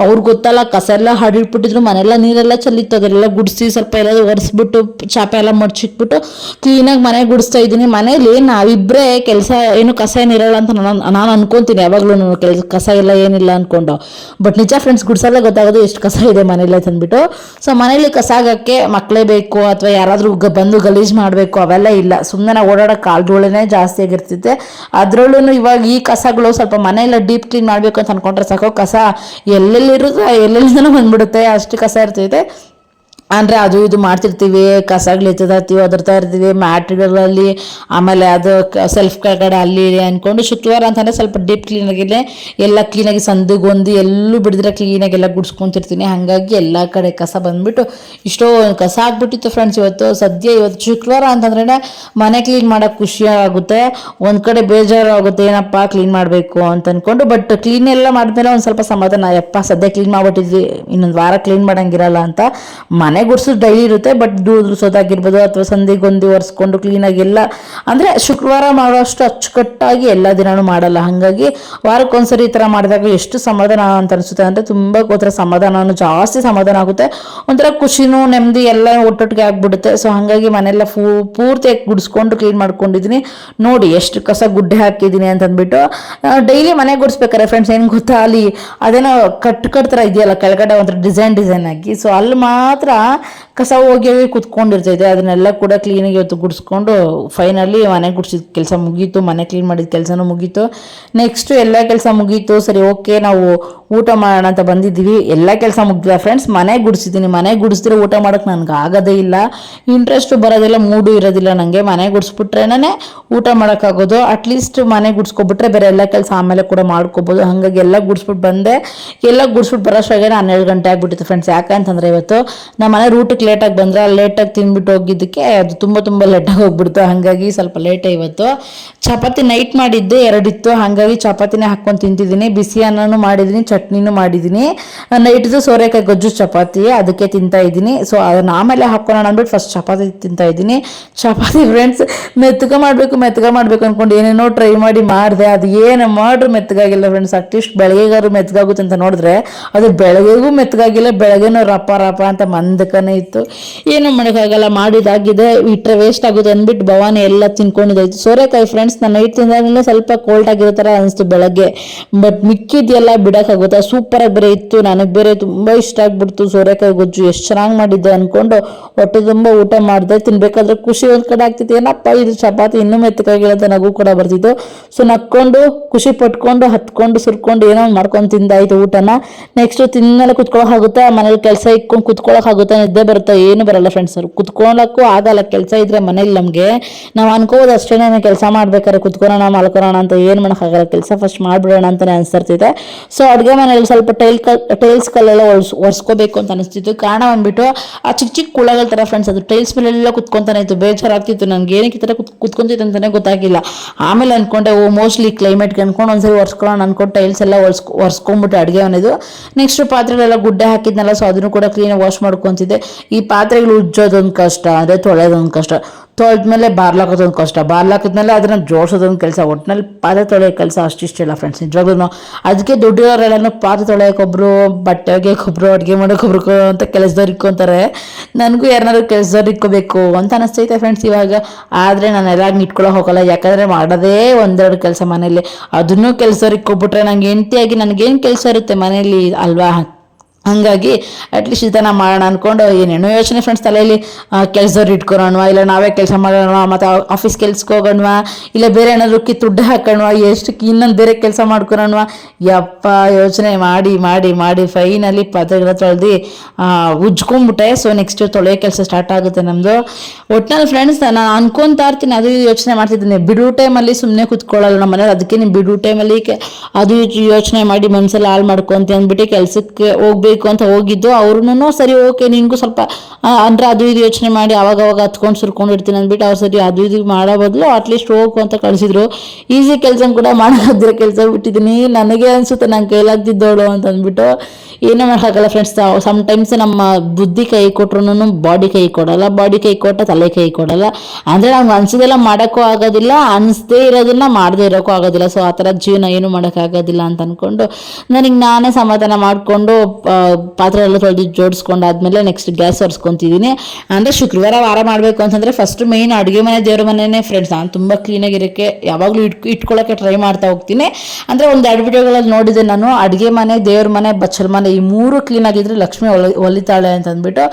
ಅವ್ರಿಗೆ ಗೊತ್ತಲ್ಲ ಕಸ ಎಲ್ಲ ಹಡಿಟ್ಬಿಟ್ಟಿದ್ರು ಮನೆಯೆಲ್ಲ ನೀರೆಲ್ಲ ಚೆಲ್ಲಿತ್ತು ಅದೆಲ್ಲ ಗುಡಿಸಿ ಸ್ವಲ್ಪ ಎಲ್ಲ ಒರೆಸ್ಬಿಟ್ಟು, ಚಾಪೆ ಎಲ್ಲ ಮಡ್ಚಿಟ್ಬಿಟ್ಟು ಕ್ಲೀನಾಗಿ ಮನೆ ಗುಡಿಸ್ತಾ ಇದ್ದೀನಿ. ಮನೇಲಿ ನಾವಿಬ್ಬರೇ ಕೆಲಸ, ಏನು ಕಸ ಏನಿರಲ್ಲ ಅಂತ ನಾನು ನಾನು ಅನ್ಕೊಂತೀನಿ. ಯಾವಾಗಲೂ ಕೆಲಸ ಕಸ ಇಲ್ಲ, ಏನಿಲ್ಲ ಅನ್ಕೊಂಡು. ಬಟ್ ನಿಜ ಫ್ರೆಂಡ್ಸ್ ಗುಡ್ಸಲ್ಲ ಗೊತ್ತಾಗೋದು ಎಷ್ಟು ಕಸ ಇದೆ ಮನೇಲಿ ಅಂತಂದ್ಬಿಟ್ಟು ಸೊ ಮನೇಲಿ ಕಸ ಆಗೋಕ್ಕೆ ಮಕ್ಕಳೇ ಬೇಕು ಅಥವಾ ಯಾರಾದರೂ ಬಂದು ಗಲೀಜು ಮಾಡಬೇಕು, ಅವೆಲ್ಲ ಇಲ್ಲ. ಸುಮ್ಮನೆ ನಾವು ಓಡಾಡೋ ಜಾಸ್ತಿ ಆಗಿರ್ತಿತ್ತೆ. ಅದರಲ್ಲೂ ಇವಾಗ ಈ ಕಸಗಳು ಸ್ವಲ್ಪ ಮನೆಯೆಲ್ಲ ಡೀಪ್ ಕ್ಲೀನ್ ಮಾಡಬೇಕು ಅಂತ ಅನ್ಕೊಂಡ್ರೆ ಸಾಕು ಕಸ ಎಲ್ಲೆಲ್ಲಿರುತ್ತೆ, ಎಲ್ಲೆಲ್ಲಿಂದನೂ ಬಂದ್ಬಿಡುತ್ತೆ. ಅಷ್ಟು ಕಸ ಇರ್ತೈತೆ. ಅಂದರೆ ಅದು ಇದು ಮಾಡ್ತಿರ್ತೀವಿ, ಕಸಗಳು ಎತ್ತದಾಗ್ತೀವಿ ಒದರ್ತಾ ಇರ್ತೀವಿ ಮ್ಯಾಟ್ಗಳಲ್ಲಿ ಆಮೇಲೆ ಅದು ಸೆಲ್ಫ್ ಕೆಳಗಡೆ ಅಲ್ಲಿ ಅಂದ್ಕೊಂಡು ಶುಕ್ರವಾರ ಅಂತಂದರೆ ಸ್ವಲ್ಪ ಡೀಪ್ ಕ್ಲೀನಾಗಿಲ್ಲ ಎಲ್ಲ ಕ್ಲೀನಾಗಿ ಸಂದಿಗೊಂದು ಎಲ್ಲೂ ಬಿಡಿದ್ರೆ ಕ್ಲೀನಾಗಿ ಎಲ್ಲ ಗುಡ್ಸ್ಕೊಂತಿರ್ತೀನಿ. ಹಾಗಾಗಿ ಎಲ್ಲ ಕಡೆ ಕಸ ಬಂದ್ಬಿಟ್ಟು ಇಷ್ಟೋ ಕಸ ಆಗ್ಬಿಟ್ಟಿತ್ತು ಫ್ರೆಂಡ್ಸ್ ಇವತ್ತು. ಸದ್ಯ ಇವತ್ತು ಶುಕ್ರವಾರ ಅಂತಂದ್ರೆ ಮನೆ ಕ್ಲೀನ್ ಮಾಡೋಕೆ ಖುಷಿ ಆಗುತ್ತೆ. ಒಂದು ಕಡೆ ಬೇಜಾರು ಆಗುತ್ತೆ ಏನಪ್ಪ ಕ್ಲೀನ್ ಮಾಡಬೇಕು ಅಂತ ಅಂದ್ಕೊಂಡು ಬಟ್ ಕ್ಲೀನ್ ಎಲ್ಲ ಮಾಡಿದ್ಮೇಲೆ ಒಂದು ಸ್ವಲ್ಪ ಸಮಾಧಾನ. ಯಪ್ಪ, ಸದ್ಯ ಕ್ಲೀನ್ ಮಾಡಿಬಿಟ್ಟಿದ್ವಿ, ಇನ್ನೊಂದು ವಾರ ಕ್ಲೀನ್ ಮಾಡಂಗಿರಲ್ಲ ಅಂತ ಮನೆ ಮನೆ ಗುಡಿಸೋದು ಡೈಲಿ ಇರುತ್ತೆ ಬಟ್ ದೂದ್ರಿಸೋದಾಗಿರ್ಬೋದು ಅಥವಾ ಸಂಧಿಗೊಂದಿ ಒರೆಸ್ಕೊಂಡು ಕ್ಲೀನಾಗಿ ಎಲ್ಲ, ಅಂದರೆ ಶುಕ್ರವಾರ ಮಾಡೋಷ್ಟು ಅಚ್ಚುಕಟ್ಟಾಗಿ ಎಲ್ಲ ದಿನಾನೂ ಮಾಡಲ್ಲ. ಹಾಗಾಗಿ ವಾರಕ್ಕೊಂದ್ಸರಿ ಈ ಥರ ಮಾಡಿದಾಗ ಎಷ್ಟು ಸಮಾಧಾನ ಅಂತ ಅನಿಸುತ್ತೆ ಅಂದರೆ ತುಂಬ ಒಂಥರ ಸಮಾಧಾನ ಜಾಸ್ತಿ ಸಮಾಧಾನ ಆಗುತ್ತೆ. ಒಂಥರ ಖುಷಿನೂ, ನೆಮ್ಮದಿ ಎಲ್ಲ ಒಟ್ಟೊಟ್ಟಿಗೆ ಆಗ್ಬಿಡುತ್ತೆ. ಸೊ ಹಾಗಾಗಿ ಮನೆಯೆಲ್ಲ ಫೂ, ಪೂರ್ತಿಯಾಗಿ ಗುಡಿಸ್ಕೊಂಡು ಕ್ಲೀನ್ ಮಾಡ್ಕೊಂಡಿದ್ದೀನಿ ನೋಡಿ ಎಷ್ಟು ಕಸ ಗುಡ್ಡೆ ಹಾಕಿದ್ದೀನಿ ಅಂತಂದ್ಬಿಟ್ಟು ಡೈಲಿ ಮನೆ ಗುಡಿಸ್ಬೇಕಾರೆ ಫ್ರೆಂಡ್ಸ್ ಏನು ಗೊತ್ತಾ ಅಲ್ಲಿ? ಅದೇನೋ ಕಟ್ ಕಟ್ ಥರ ಇದೆಯಲ್ಲ, ಕೆಳಗಡೆ ಒಂಥರ ಡಿಸೈನ್ ಡಿಸೈನ್ ಆಗಿ. ಸೊ ಅಲ್ಲಿ ಮಾತ್ರ ಕಸ ಹೋಗಿ ಹೋಗಿ ಕುತ್ಕೊಂಡಿರ್ತೈತೆ. ಅದನ್ನೆಲ್ಲ ಕೂಡ ಕ್ಲೀನಾಗಿ ಇವತ್ತು ಗುಡಿಸ್ಕೊಂಡು ಫೈನಲಿ ಮನೆ ಗುಡಿಸಿದ ಕೆಲಸ ಮುಗೀತು. ಮನೆ ಕ್ಲೀನ್ ಮಾಡಿದ ಕೆಲಸನೂ ಮುಗೀತು. ನೆಕ್ಸ್ಟ್ ಎಲ್ಲ ಕೆಲಸ ಮುಗೀತು. ಸರಿ ಓಕೆ ನಾವು ಊಟ ಮಾಡೋಣ ಅಂತ ಬಂದಿದ್ದೀವಿ. ಎಲ್ಲ ಕೆಲಸ ಮುಗ್ದಿಲ್ಲ ಫ್ರೆಂಡ್ಸ್ ಮನೆ ಗುಡಿಸಿದ್ದೀನಿ. ಮನೆ ಗುಡಿಸಿದ್ರೆ ಊಟ ಮಾಡೋಕ್ಕೆ ನನಗೆ ಆಗೋದೇ ಇಲ್ಲ. ಇಂಟ್ರೆಸ್ಟು ಬರೋದಿಲ್ಲ ಮೂಡು ಇರೋದಿಲ್ಲ ನನಗೆ ಮನೆ ಗುಡಿಸ್ಬಿಟ್ರೇನೇ ಊಟ ಮಾಡೋಕ್ಕಾಗೋದು. ಅಟ್ಲೀಸ್ಟ್ ಮನೆ ಗುಡಿಸ್ಕೊಬಿಟ್ರೆ ಬೇರೆ ಎಲ್ಲ ಕೆಲಸ ಆಮೇಲೆ ಕೂಡ ಮಾಡ್ಕೋಬೋದು. ಹಾಗಾಗಿ ಎಲ್ಲ ಗುಡಿಸ್ಬಿಟ್ಟು ಬಂದೆ. ಎಲ್ಲ ಗುಡಿಸ್ಬಿಟ್ಟು ಬರೋಷ್ಟಾಗೆ ಹನ್ನೆರಡು ಗಂಟೆ ಆಗ್ಬಿಟ್ಟಿತ್ತು ಫ್ರೆಂಡ್ಸ್ ಯಾಕಂತಂದ್ರೆ ಇವತ್ತು ನಮ್ಮ ಮನೆ ರೂಟಿಗೆ ಲೇಟಾಗಿ ಬಂದ್ರೆ ಲೇಟಾಗಿ ತಿಂದ್ಬಿಟ್ಟು ಹೋಗಿದ್ದಕ್ಕೆ ಅದು ತುಂಬ ತುಂಬ ಲೇಟಾಗಿ ಹೋಗ್ಬಿಡ್ತು. ಹಾಗಾಗಿ ಸ್ವಲ್ಪ ಲೇಟೇ ಇವತ್ತು. ಚಪಾತಿ ನೈಟ್ ಮಾಡಿದ್ದೆ ಎರಡಿತ್ತು ಹಾಗಾಗಿ ಚಪಾತಿನೇ ಹಾಕ್ಕೊಂಡು ತಿಂತಿದ್ದೀನಿ. ಬಿಸಿ ಅನ್ನನೂ ಮಾಡಿದ್ದೀನಿ, ಚಟ್ನಿನೂ ಮಾಡಿದ್ದೀನಿ. ನೈಟ್ದು ಸೋರೆಕಾಯಿ ಗೊಜ್ಜು ಚಪಾತಿ ಅದಕ್ಕೆ ತಿಂತಾ ಇದ್ದೀನಿ. ಸೊ ಅದನ್ನ ಆಮೇಲೆ ಹಾಕ್ಕೊಳ್ಳೋಣ ಅಂದ್ಬಿಟ್ಟು ಫಸ್ಟ್ ಚಪಾತಿ ತಿಂತಾ ಇದ್ದೀನಿ. ಚಪಾತಿ ಫ್ರೆಂಡ್ಸ್ ಮೆತ್ತಗ ಮಾಡಬೇಕು ಮೆತ್ತಗ ಮಾಡಬೇಕು ಅನ್ಕೊಂಡು ಏನೇನೋ ಟ್ರೈ ಮಾಡಿ ಮಾಡಿದೆ. ಅದು ಏನು ಮಾಡ್ರು ಮೆತ್ತಗಾಗಿಲ್ಲ ಫ್ರೆಂಡ್ಸ್ ಅಟ್ಲೀಸ್ಟ್ ಬೆಳಗ್ಗೆಗಾರು ಮೆತ್ತಗಾಗುತ್ತೆ ಅಂತ ನೋಡಿದ್ರೆ, ಅದು ಬೆಳಗ್ಗೆಗೂ ಮೆತ್ತಗಾಗಿಲ್ಲ, ಬೆಳಗ್ಗೆನೂ ರಪ್ಪ ರಪ್ಪ ಅಂತ ಮಂದಕನೇ ಇತ್ತು. ಏನು ಮಾಡೋಕ್ಕಾಗಲ್ಲ ಮಾಡಿದಾಗಿದೆ ಇಟ್ಟರೆ ವೇಸ್ಟ್ ಆಗುತ್ತೆ ಅಂದ್ಬಿಟ್ಟು ಭವಾನಿ ಎಲ್ಲ ತಿನ್ಕೊಂಡಿದ್ದಾಯ್ತು. ಸೋರೆಕಾಯಿ ಫ್ರೆಂಡ್ಸ್ ನಾನು ನೈಟ್ ತಿಂದಾಗಲೇ ಸ್ವಲ್ಪ ಕೋಲ್ಡ್ ಆಗಿರೋ ಥರ ಅನಿಸ್ತು ಬೆಳಗ್ಗೆ. ಬಟ್ ಮಿಕ್ಕಿದೆಲ್ಲ ಸೂಪರ್ ಸೂಪರಾಗಿ ಬೇರೆ ಇತ್ತು. ನನಗೆ ಬೇರೆ ತುಂಬ ಇಷ್ಟ ಆಗ್ಬಿಡ್ತು ಸೋರೆಕಾಯಿ ಗೊಜ್ಜು. ಎಷ್ಟು ಚೆನ್ನಾಗಿ ಮಾಡಿದ್ದೆ ಅಂದ್ಕೊಂಡು ಹೊಟ್ಟೆ ತುಂಬ ಊಟ ಮಾಡಿದೆ. ತಿನ್ಬೇಕಾದ್ರೆ ಖುಷಿ ಒಂದು ಕಡೆ ಆಗ್ತಿತ್ತು. ಏನಪ್ಪ ಇದು ಚಪಾತಿ ಇನ್ನೂ ಮೆತ್ತಗಾಗಿಲ್ಲ ಅಂತ ನಗು ಕೂಡ ಬರ್ತಿತ್ತು. ಸೊ ನಕ್ಕೊಂಡು ಖುಷಿ ಪಟ್ಕೊಂಡು ಹತ್ಕೊಂಡು ಸುರ್ಕೊಂಡು ಏನೋ ಮಾಡ್ಕೊಂಡು ತಿಂದಾಯ್ತು ಊಟನ. ನೆಕ್ಸ್ಟ್ ತಿನ್ನಲ್ಲ ಕುತ್ಕೊಳಕ್ ಆಗುತ್ತಾ? ಮನೇಲಿ ಕೆಲಸ ಇಕ್ಕೊಂಡು ಕುತ್ಕೊಳಕ್ ಆಗುತ್ತಾ ನಿದ್ದೆ ಬರುತ್ತಾ ಏನು ಬರಲ್ಲ ಫ್ರೆಂಡ್ಸ್ ಕುತ್ಕೊಳ್ಳೋಕ್ಕೂ ಆಗಲ್ಲ, ಕೆಲಸ ಇದ್ರೆ ಮನೇಲಿ ನಮಗೆ. ನಾವು ಅನ್ಕೋಬೋದು ಅಷ್ಟೇನೇ ಕೆಲಸ ಮಾಡ್ಬೇಕಾದ್ರೆ ಕುತ್ಕೊಳ್ಳೋಣ, ಮಲ್ಕೊಳ್ಳೋಣ ಅಂತ ಏನು ಮಾಡೋಕ್ಕಾಗಲ್ಲ ಕೆಲಸ ಫಸ್ಟ್ ಮಾಡಿಬಿಡೋಣ ಅಂತಲೇ ಅನಿಸ್ತಿರ್ತೈತೆ ಸೊ ಅಡುಗೆ ಮನೇಲಿ ಸ್ವಲ್ಪ ಟೈಲ್ ಟೈಲ್ಸ್ ಕಲ್ಲೆಲ್ಲ ಒರ್ಸ್ ಒರೆಸ್ಕೋಬೇಕು ಅಂತ ಅನಿಸ್ತಿತ್ತು. ಕಾರಣ ಬಂದ್ಬಿಟ್ಟು ಆ ಚಿಕ್ಕ ಚಿಕ್ಕ ಕುಳಗಳ ಥರ ಫ್ರೆಂಡ್ಸ್ ಅದು. ಟೈಲ್ಸ್ ಮೇಲೆಲ್ಲ ಕುತ್ಕೊತಾನೆ ಇತ್ತು. ಬೇಜಾರಾಗ್ತಿತ್ತು. ನನಗೆ ಏನಕ್ಕೆ ಈ ಥರ ಕುತ್ ಕುತ್ಕೊಂತಿತ್ತು ಅಂತಲೇ ಗೊತ್ತಾಗಿಲ್ಲ ಆಮೇಲೆ ಅನ್ಕೊಂಡೆ, ಓ ಮೋಸ್ಟ್ಲಿ ಕ್ಲೈಮೇಟ್ಗೆ ಅಂದ್ಕೊಂಡು ಒಂದ್ಸರಿ ಒರೆಸ್ಕೊಳ್ಳೋಣ ಅಂದ್ಕೊಂಡು ಟೈಲ್ಸ್ ಎಲ್ಲ ಒರ್ಸ್, ಒರೆಸ್ಕೊಂಡ್ಬಿಟ್ಟು ಅಡುಗೆ ಮನೆದು. ನೆಕ್ಸ್ಟ್ ಪಾತ್ರೆಗಳೆಲ್ಲ ಗುಡ್ಡೆ ಹಾಕಿದ್ನಲ್ಲ ಸೊ ಅದನ್ನು ಕೂಡ ಕ್ಲೀನಾಗಿ ವಾಶ್ ಮಾಡ್ಕೊತಿದ್ದೆ ಈ ಪಾತ್ರೆಗಳು ಉಜ್ಜೋದೊಂದು ಕಷ್ಟ ಅಂದರೆ ತೊಳೆಯೋದೊಂದು ಕಷ್ಟ. ತೊಳೆದ್ಮೇಲೆ ಬಾರ್ಲಾಕೋದೊಂದು ಕಷ್ಟ. ಬಾರ್ಲಾಕಿದ್ಮೇಲೆ ಅದನ್ನು ಜೋಡಿಸೋದೊಂದು ಕೆಲಸ. ಒಟ್ಟಿನಲ್ಲಿ ಪಾತ್ರೆ ತೊಳೆಯೋ ಕೆಲಸ ಅಷ್ಟಿಷ್ಟಿಲ್ಲ ಫ್ರೆಂಡ್ಸ್ ನಿಜವಾಗ್ಲೂ ಅದಕ್ಕೆ ದುಡ್ಡಿರೋರೆಲ್ಲನೂ ಪಾತ್ರೆ ತೊಳೆಯೋಕೊಬ್ರು ಬಟ್ಟೆ ಒಗೆಯೋಕೊಬ್ರು ಅಡುಗೆ ಮಾಡೋಕೊಬ್ರು ಅಂತ ಕೆಲಸದವ್ರು ಇಕ್ಕೊಂತಾರೆ ನನಗೂ ಯಾರನ್ನಾದ್ರು ಕೆಲಸದವ್ರು ಇಕ್ಕೋಬೇಕು ಅಂತ ಅನಿಸ್ತೈತೆ ಫ್ರೆಂಡ್ಸ್ ಇವಾಗ. ಆದರೆ ನಾನು ಎಲ್ಲ ಇಟ್ಕೊಳ್ಳೋ ಹೋಗಲ್ಲ. ಯಾಕಂದರೆ ಮಾಡೋದೇ ಒಂದೆರಡು ಕೆಲಸ ಮನೇಲಿ ಅದನ್ನೂ ಕೆಲಸದವ್ರು ಇಕ್ಕೊಬಿಟ್ರೆ ನಂಗೆ ಹೆಂಡ್ತಿಯಾಗಿ ನನಗೇನು ಕೆಲಸ ಇರುತ್ತೆ ಮನೇಲಿ ಅಲ್ವಾ? ಹಂಗಾಗಿ ಅಟ್ಲೀಸ್ಟ್ ಇದನ್ನ ಮಾಡೋಣ ಅನ್ಕೊಂಡು ಏನೇನೋ ಯೋಚನೆ ಫ್ರೆಂಡ್ಸ್ ತಲೆಯಲ್ಲಿ ಕೆಲಸದವ್ರು ಇಟ್ಕೊಳೋಣ ಇಲ್ಲ ನಾವೇ ಕೆಲಸ ಮಾಡೋಣ ಮತ್ತು ಆಫೀಸ್ ಕೆಲ್ಸಕ್ಕೆ ಹೋಗೋಣ ಇಲ್ಲ ಬೇರೆ ಏನಾದ್ರು ದುಡ್ಡು ಹಾಕೋಣ ಎಷ್ಟು ಇನ್ನೊಂದು ಬೇರೆ ಕೆಲಸ ಮಾಡ್ಕೊಳೋಣ ಯಪ್ಪ, ಯೋಚನೆ ಮಾಡಿ ಮಾಡಿ ಮಾಡಿ ಫೈನಲಿ ಪದಗಳ ತೊಳೆದು ಉಜ್ಕೊಂಡ್ಬಿಟ್ಟೆ ಸೊ ನೆಕ್ಸ್ಟ್ ತೊಳೆಯೋ ಕೆಲಸ ಸ್ಟಾರ್ಟ್ ಆಗುತ್ತೆ ನಮ್ಮದು ಒಟ್ನಲ್ಲಿ ಫ್ರೆಂಡ್ಸ್ ನಾನು ಅನ್ಕೊತಾ ಇರ್ತೀನಿ, ಅದು ಯೋಚನೆ ಮಾಡ್ತಿದ್ದೀನಿ. ಬಿಡು ಟೈಮಲ್ಲಿ ಸುಮ್ಮನೆ ಕುತ್ಕೊಳ್ಳಲ್ಲ ನಮ್ಮ ಮನೇಲಿ ಅದಕ್ಕೆ ನೀವು ಬಿಡು ಟೈಮಲ್ಲಿ ಅದು ಯೋಚನೆ ಮಾಡಿ ಮನಸ್ಸಲ್ಲಿ ಹಾಳು ಮಾಡ್ಕೊಂತ ಅಂದ್ಬಿಟ್ಟು ಕೆಲಸಕ್ಕೆ ಹೋಗ್ಬೇಕು. ಅಂತ ಹೋಗಿದ್ದು ಅವ್ರೂ ಸರಿ, ಓಕೆ ನಿನಗೂ ಸ್ವಲ್ಪ ಅಂದರೆ ಅದು ಇದು ಯೋಚನೆ ಮಾಡಿ ಅವಾಗವಾಗ ಅವಾಗ ಹತ್ಕೊಂಡು ಸುರ್ಕೊಂಡು ಇರ್ತೀನಿ ಅಂದ್ಬಿಟ್ಟು ಅವ್ರು ಸರಿ ಅದು ಇದು ಮಾಡೋ ಬದಲು ಅಟ್ಲೀಸ್ಟ್ ಹೋಗು ಅಂತ ಕಳಿಸಿದ್ರು. ಈಸಿ ಕೆಲಸ ಕೂಡ ಮಾಡೋದಿರೋ ಕೆಲಸ ಬಿಟ್ಟಿದ್ದೀನಿ. ನನಗೆ ಅನಿಸುತ್ತೆ ನಾನು ಕೈಲಾಗ್ತಿದ್ದವಳು ಅಂತ ಅಂದ್ಬಿಟ್ಟು ಏನೂ ಮಾಡೋಕ್ಕಾಗಲ್ಲ ಫ್ರೆಂಡ್ಸ್ ಸಮ್ಟೈಮ್ಸ್ ನಮ್ಮ ಬುದ್ಧಿ ಕೈ ಕೊಟ್ರು ಬಾಡಿ ಕೈ ಕೊಡಲ್ಲ ಬಾಡಿ ಕೈ ಕೊಟ್ಟ ತಲೆ ಕೈ ಕೊಡಲ್ಲ. ಅಂದರೆ ನಮ್ಗೆ ಅನ್ಸಿದೆಲ್ಲ ಮಾಡೋಕ್ಕೂ ಆಗೋದಿಲ್ಲ, ಅನಿಸ್ದೇ ಇರೋದನ್ನ ಮಾಡದೇ ಇರೋಕ್ಕೂ ಆಗೋದಿಲ್ಲ. ಸೊ ಆ ಥರ ಜೀವನ ಏನು ಮಾಡೋಕ್ಕಾಗೋದಿಲ್ಲ ಅಂತ ಅಂದ್ಕೊಂಡು ನನಗೆ ನಾನೇ ಸಮಾಧಾನ ಮಾಡಿಕೊಂಡು ಪಾತ್ರೆ ಎಲ್ಲ ತೊಳೆದು ಜೋಡಿಸ್ಕೊಂಡಾದ್ಮೇಲೆ ನೆಕ್ಸ್ಟ್ ಗ್ಯಾಸ್ ಒರೆಸ್ಕೊತಿದ್ದೀನಿ ಅಂದರೆ ಶುಕ್ರವಾರ ವಾರ ಮಾಡಬೇಕು ಅಂತಂದರೆ ಫಸ್ಟ್ ಮೇಯ್ನ್ ಅಡುಗೆ ಮನೆ ದೇವ್ರ ಮನೆಯೇ ಫ್ರೆಂಡ್ಸ್ ನಾನು ತುಂಬ ಕ್ಲೀನಾಗಿರೋಕ್ಕೆ ಯಾವಾಗಲೂ ಇಟ್ ಇಟ್ಕೊಳ್ಳೋಕ್ಕೆ ಟ್ರೈ ಮಾಡ್ತಾ ಹೋಗ್ತೀನಿ. ಅಂದರೆ ಒಂದು ಎರಡು ವಿಡಿಯೋಗಳಲ್ಲಿ ನೋಡಿದೆ ನಾನು, ಅಡುಗೆ ಮನೆ, ದೇವ್ರ ಮನೆ, ಬಚ್ಚಲ್ ಮನೆ ಈ ಮೂರು ಕ್ಲೀನ್ ಆಗಿದ್ರೆ ಲಕ್ಷ್ಮಿ ಒಲಿ ಒಲಿತಾಳೆ ಅಂತ ಅಂದ್ಬಿಟ್ಟು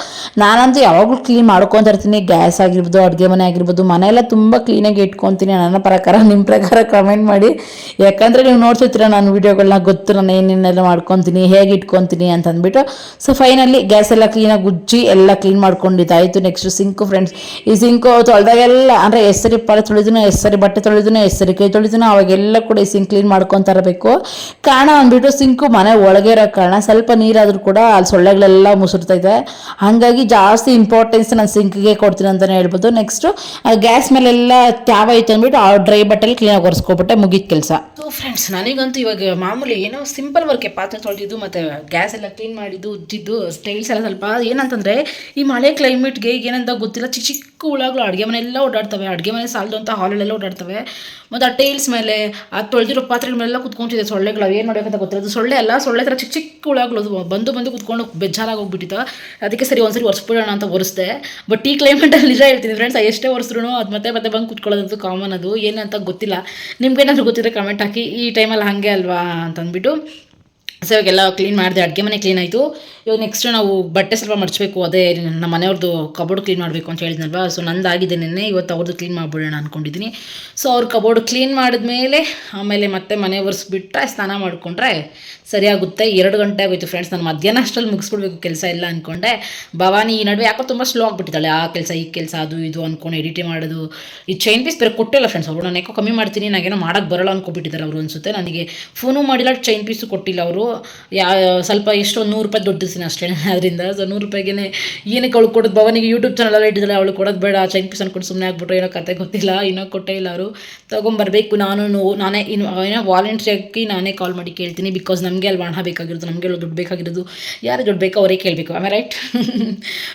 ನಾನಂತೂ ಯಾವಾಗಲೂ ಕ್ಲೀನ್ ಮಾಡ್ಕೊತಾ ಇರ್ತೀನಿ. ಗ್ಯಾಸ್ ಆಗಿರ್ಬೋದು, ಅಡುಗೆ ಮನೆ ಆಗಿರ್ಬೋದು, ಮನೆಯೆಲ್ಲ ತುಂಬ ಕ್ಲೀನಾಗಿ ಇಟ್ಕೊತೀನಿ. ನನ್ನ ಪ್ರಕಾರ ನಿಮ್ಮ ಪ್ರಕಾರ ಕಮೆಂಟ್ ಮಾಡಿ. ಯಾಕಂದರೆ ನೀವು ನೋಡ್ತಿರ್ತೀರ ನಾನು ವಿಡಿಯೋಗಳನ್ನ ಗೊತ್ತು, ನಾನು ಏನೇನೆಲ್ಲ ಮಾಡ್ಕೊತೀನಿ, ಹೇಗೆ ಇಟ್ಕೊತೀನಿ ಅಂತ ಅಂದ್ಬಿಟ್ಟು ಸೊ ಫೈನಲಿ ಗ್ಯಾಸ್ ಎಲ್ಲ ಕ್ಲೀನಾಗಿ ಉಜ್ಜಿ ಎಲ್ಲ ಕ್ಲೀನ್ ಮಾಡ್ಕೊಂಡಿದ್ದಾಯಿತು. ನೆಕ್ಸ್ಟ್ ಸಿಂಕು ಫ್ರೆಂಡ್ಸ್ ಈ ಸಿಂಕು ತೊಳೆದಾಗೆಲ್ಲ, ಅಂದರೆ ಹೆಸರಿ ಪಾಲ ತೊಳೆದನು ಹೆಸರಿ ಬಟ್ಟೆ ತೊಳೆದನು ಹೆಸರಿ ಕೈ ತೊಳೆದನು ಅವಾಗೆಲ್ಲ ಕೂಡ ಈ ಸಿಂಕ್ ಕ್ಲೀನ್ ಮಾಡ್ಕೊತಾ ಇರಬೇಕು ಕಾರಣ ಅಂದ್ಬಿಟ್ಟು ಸಿಂಕು ಮನೆ ಒಳಗೆ ಇರೋ ಕಾರಣ ಸ್ವಲ್ಪ ನೀರಾದರೂ ಕೂಡ ಅಲ್ಲಿ ಸೊಳ್ಳೆಗಳೆಲ್ಲ ಮುಸುರ್ತೈತೆ ಹಾಗಾಗಿ ಜಾಸ್ತಿ ಇಂಪಾರ್ಟೆನ್ಸ್ ನಾನು ಸಿಂಕ್ಗೆ ಕೊಡ್ತೀನಿ ಅಂತಲೇ ಹೇಳ್ಬೋದು. ನೆಕ್ಸ್ಟು ಗ್ಯಾಸ್ ಮೇಲೆಲ್ಲ ತ್ಯಾವ ಐತೆ ಅಂದ್ಬಿಟ್ಟು ಆ ಡ್ರೈ ಬಟ್ಟೆಲಿ ಕ್ಲೀನಾಗಿ ಒರೆಸ್ಕೊಬಿಟ್ಟೆ ಮುಗಿದ ಕೆಲಸ. ಸೊ ಫ್ರೆಂಡ್ಸ್ ನನಗಂತೂ ಇವಾಗ ಮಾಮೂಲಿ ಏನೋ ಸಿಂಪಲ್ ವರ್ಕೆ ಪಾತ್ರೆ ತೊಳೆದಿದ್ದು ಮತ್ತು ಗ್ಯಾಸ್ ಎಲ್ಲ ಕ್ಲೀನ್ ಕ್ಲೀನ್ ಮಾಡಿದ್ದು ಉಜ್ಜಿದ್ದು ಸ್ಟೈಲ್ಸ್ ಎಲ್ಲ ಸ್ವಲ್ಪ ಏನಂತಂದರೆ, ಈ ಮಳೆ ಕ್ಲೈಮೇಟ್ಗೆ ಏನಂತ ಗೊತ್ತಿಲ್ಲ, ಚಿಕ್ಕ ಚಿಕ್ಕ ಹುಳಗಳು ಅಡುಗೆ ಮನೆಯೆಲ್ಲ ಓಡಾಡ್ತವೆ. ಅಡುಗೆ ಮನೆ ಸಾಲದಂಥ ಹಾಲಲ್ಲೆಲ್ಲ ಓಡಾಡ್ತವೆ. ಮತ್ತು ಆ ಟೈಲ್ಸ್ ಮೇಲೆ, ಆ ತೊಳೆದಿರೋ ಪಾತ್ರೆಗಳ ಮೇಲೆಲ್ಲ ಕುತ್ಕೊಂತಿದೆ ಸೊಳ್ಳೆಗಳು. ಏನು ಮಾಡಬೇಕಂತ ಗೊತ್ತಿಲ್ಲ. ಅದು ಸೊಳ್ಳೆ ಅಲ್ಲ, ಸೊಳ್ಳೆ ಥರ ಚಿಕ್ಕ ಚಿಕ್ಕ ಹುಳಗಳು. ಅದು ಬಂದು ಬಂದು ಕುತ್ಕೊಂಡು ಬೆಜ್ಜಾರಾಗಿ ಹೋಗ್ಬಿಟ್ಟಿತ್ತು. ಅದಕ್ಕೆ ಸರಿ ಒಂದ್ಸರಿ ಒರೆಸ್ಬಿಡೋಣ ಅಂತ ಒರೆಸ್ದೆ. ಬಟ್ ಈ ಕ್ಲೈಮೇಟಲ್ಲಿ ನಿಜ ಹೇಳ್ತೀನಿ ಫ್ರೆಂಡ್ಸ್ ಎಷ್ಟೇ ಒರೆಸಿದ್ರು ಅದು ಮತ್ತೆ ಮತ್ತೆ ಬಂದು ಕುತ್ಕೊಳ್ಳೋದಂತೂ ಕಾಮನ್ ಅದು. ಏನಂತ ಗೊತ್ತಿಲ್ಲ. ನಿಮ್ಗೇನಾದರೂ ಗೊತ್ತಿದ್ರೆ ಕಮೆಂಟ್ ಹಾಕಿ. ಈ ಟೈಮಲ್ಲಿ ಹಾಗೆ ಅಲ್ವಾ ಅಂತ ಅಂದ್ಬಿಟ್ಟು ಸೊ ಇವಾಗೆಲ್ಲ ಕ್ಲೀನ್ ಮಾಡಿದೆ ಅಡುಗೆ ಮನೆ ಕ್ಲೀನ್ ಆಯಿತು. ಇವಾಗ ನೆಕ್ಸ್ಟ್ ನಾವು ಬಟ್ಟೆ ಸ್ವಲ್ಪ ಮಡಚಬೇಕು, ಅದೇ ನಮ್ಮ ಮನೆಯವ್ರದ್ದು ಕಬೋರ್ಡ್ ಕ್ಲೀನ್ ಮಾಡಬೇಕು ಅಂತ ಹೇಳಿದ್ನಲ್ವಾ? ಸೊ ನಂದಾಗಿದೆ ನಿನ್ನೆ, ಇವತ್ತು ಅವ್ರದ್ದು ಕ್ಲೀನ್ ಮಾಡಿಬಿಡೋಣ ಅಂದ್ಕೊಂಡಿದ್ದೀನಿ ಸೊ ಅವ್ರ ಕಬೋರ್ಡ್ ಕ್ಲೀನ್ ಮಾಡಿದ್ಮೇಲೆ, ಆಮೇಲೆ ಮತ್ತೆ ಮನೆ ಒರೆಸ್ಬಿಟ್ರೆ ಸ್ನಾನ ಮಾಡಿಕೊಂಡ್ರೆ ಸರಿಯಾಗುತ್ತೆ. ಎರಡು ಗಂಟೆ ಆಗೋಯ್ತು ಫ್ರೆಂಡ್ಸ್ ನಾನು ಮಧ್ಯಾಹ್ನ ಅಷ್ಟರಲ್ಲಿ ಮುಗಿಸ್ಬಿಡ್ಬೇಕು, ಕೆಲಸ ಇಲ್ಲ ಅಂದ್ಕೊಂಡೆ ಭವಾನಿ ಈ ನಡುವೆ ಯಾಕೋ ತುಂಬ ಸ್ಲೋ ಆಗಿಬಿಟ್ಟಿದ್ದಾಳೆ, ಆ ಕೆಲಸ, ಈ ಕೆಲಸ, ಅದು, ಇದು ಅಂದ್ಕೊಂಡು ಎಡಿಟ್ ಮಾಡೋದು. ಈ ಚೈನ್ ಪೀಸ್ ಬೇರೆ ಕೊಟ್ಟಿಲ್ಲ ಫ್ರೆಂಡ್ಸ್ ಅವರು ನಾನು ಯಾಕೋ ಕಮ್ಮಿ ಮಾಡ್ತೀನಿ ನನಗೇನೋ ಮಾಡೋಕ್ಕೆ ಬರೋಲ್ಲ ಅಂದ್ಕೊಬಿಟ್ಟಿದ್ದಾರೆ ಅವರು ಅನಿಸುತ್ತೆ. ನನಗೆ ಫೋನು ಮಾಡಿಲ್ಲ ಚೈನ್ ಪೀಸು ಕೊಟ್ಟಿಲ್ಲ ಅವರು. ಯಾ, ಸ್ವಲ್ಪ ಎಷ್ಟೋ ನೂರು ರೂಪಾಯಿ ದುಡ್ಡಿಸ್ತೀನಿ ಅಷ್ಟೇ. ಅದರಿಂದ ಸೊ ನೂರು ರೂಪಾಯಿಗೆ ಏನಕ್ಕೆ ಅವಳು ಕೊಡೋದು? ಭವನಿಗೆ ಯೂಟ್ಯೂಬ್ ಚಾನಲ್ ಎಲ್ಲ ಇಟ್ಟಿದ್ದಾಳೆ, ಅವಳು ಕೊಡೋದು ಬೇಡ ಚೈನ್ ಪೀಸ್ ಅನ್ಕೊಂಡು ಸುಮ್ಮನೆ ಆಗ್ಬಿಟ್ರು, ಏನೋ ಕತೆ ಗೊತ್ತಿಲ್ಲ, ಇನ್ನೂ ಕೊಟ್ಟೇ ಇಲ್ಲ ಅವರು. ತೊಗೊಂಬರ್ಬೇಕು, ನಾನು ನಾನೇ ಇನ್ನು, ಏನೋ ವಾಲಂಟ್ರಿಯಾಗಿ ನಾನೇ ಕಾಲ್ ಮಾಡಿ ಕೇಳ್ತೀನಿ ಬಿಕಾಸ್ ನಮಗೆ ಅಲ್ಲಿ ಹಣ ಬೇಕಾಗಿರೋದು, ನಮಗೆ ದುಡ್ಡು ಬೇಕಾಗಿರೋದು. ಯಾರು ದುಡ್ಡು ಬೇಕೋ ಅವರೇ ಕೇಳಬೇಕು ಆಮೇಲೆ ರೈಟ್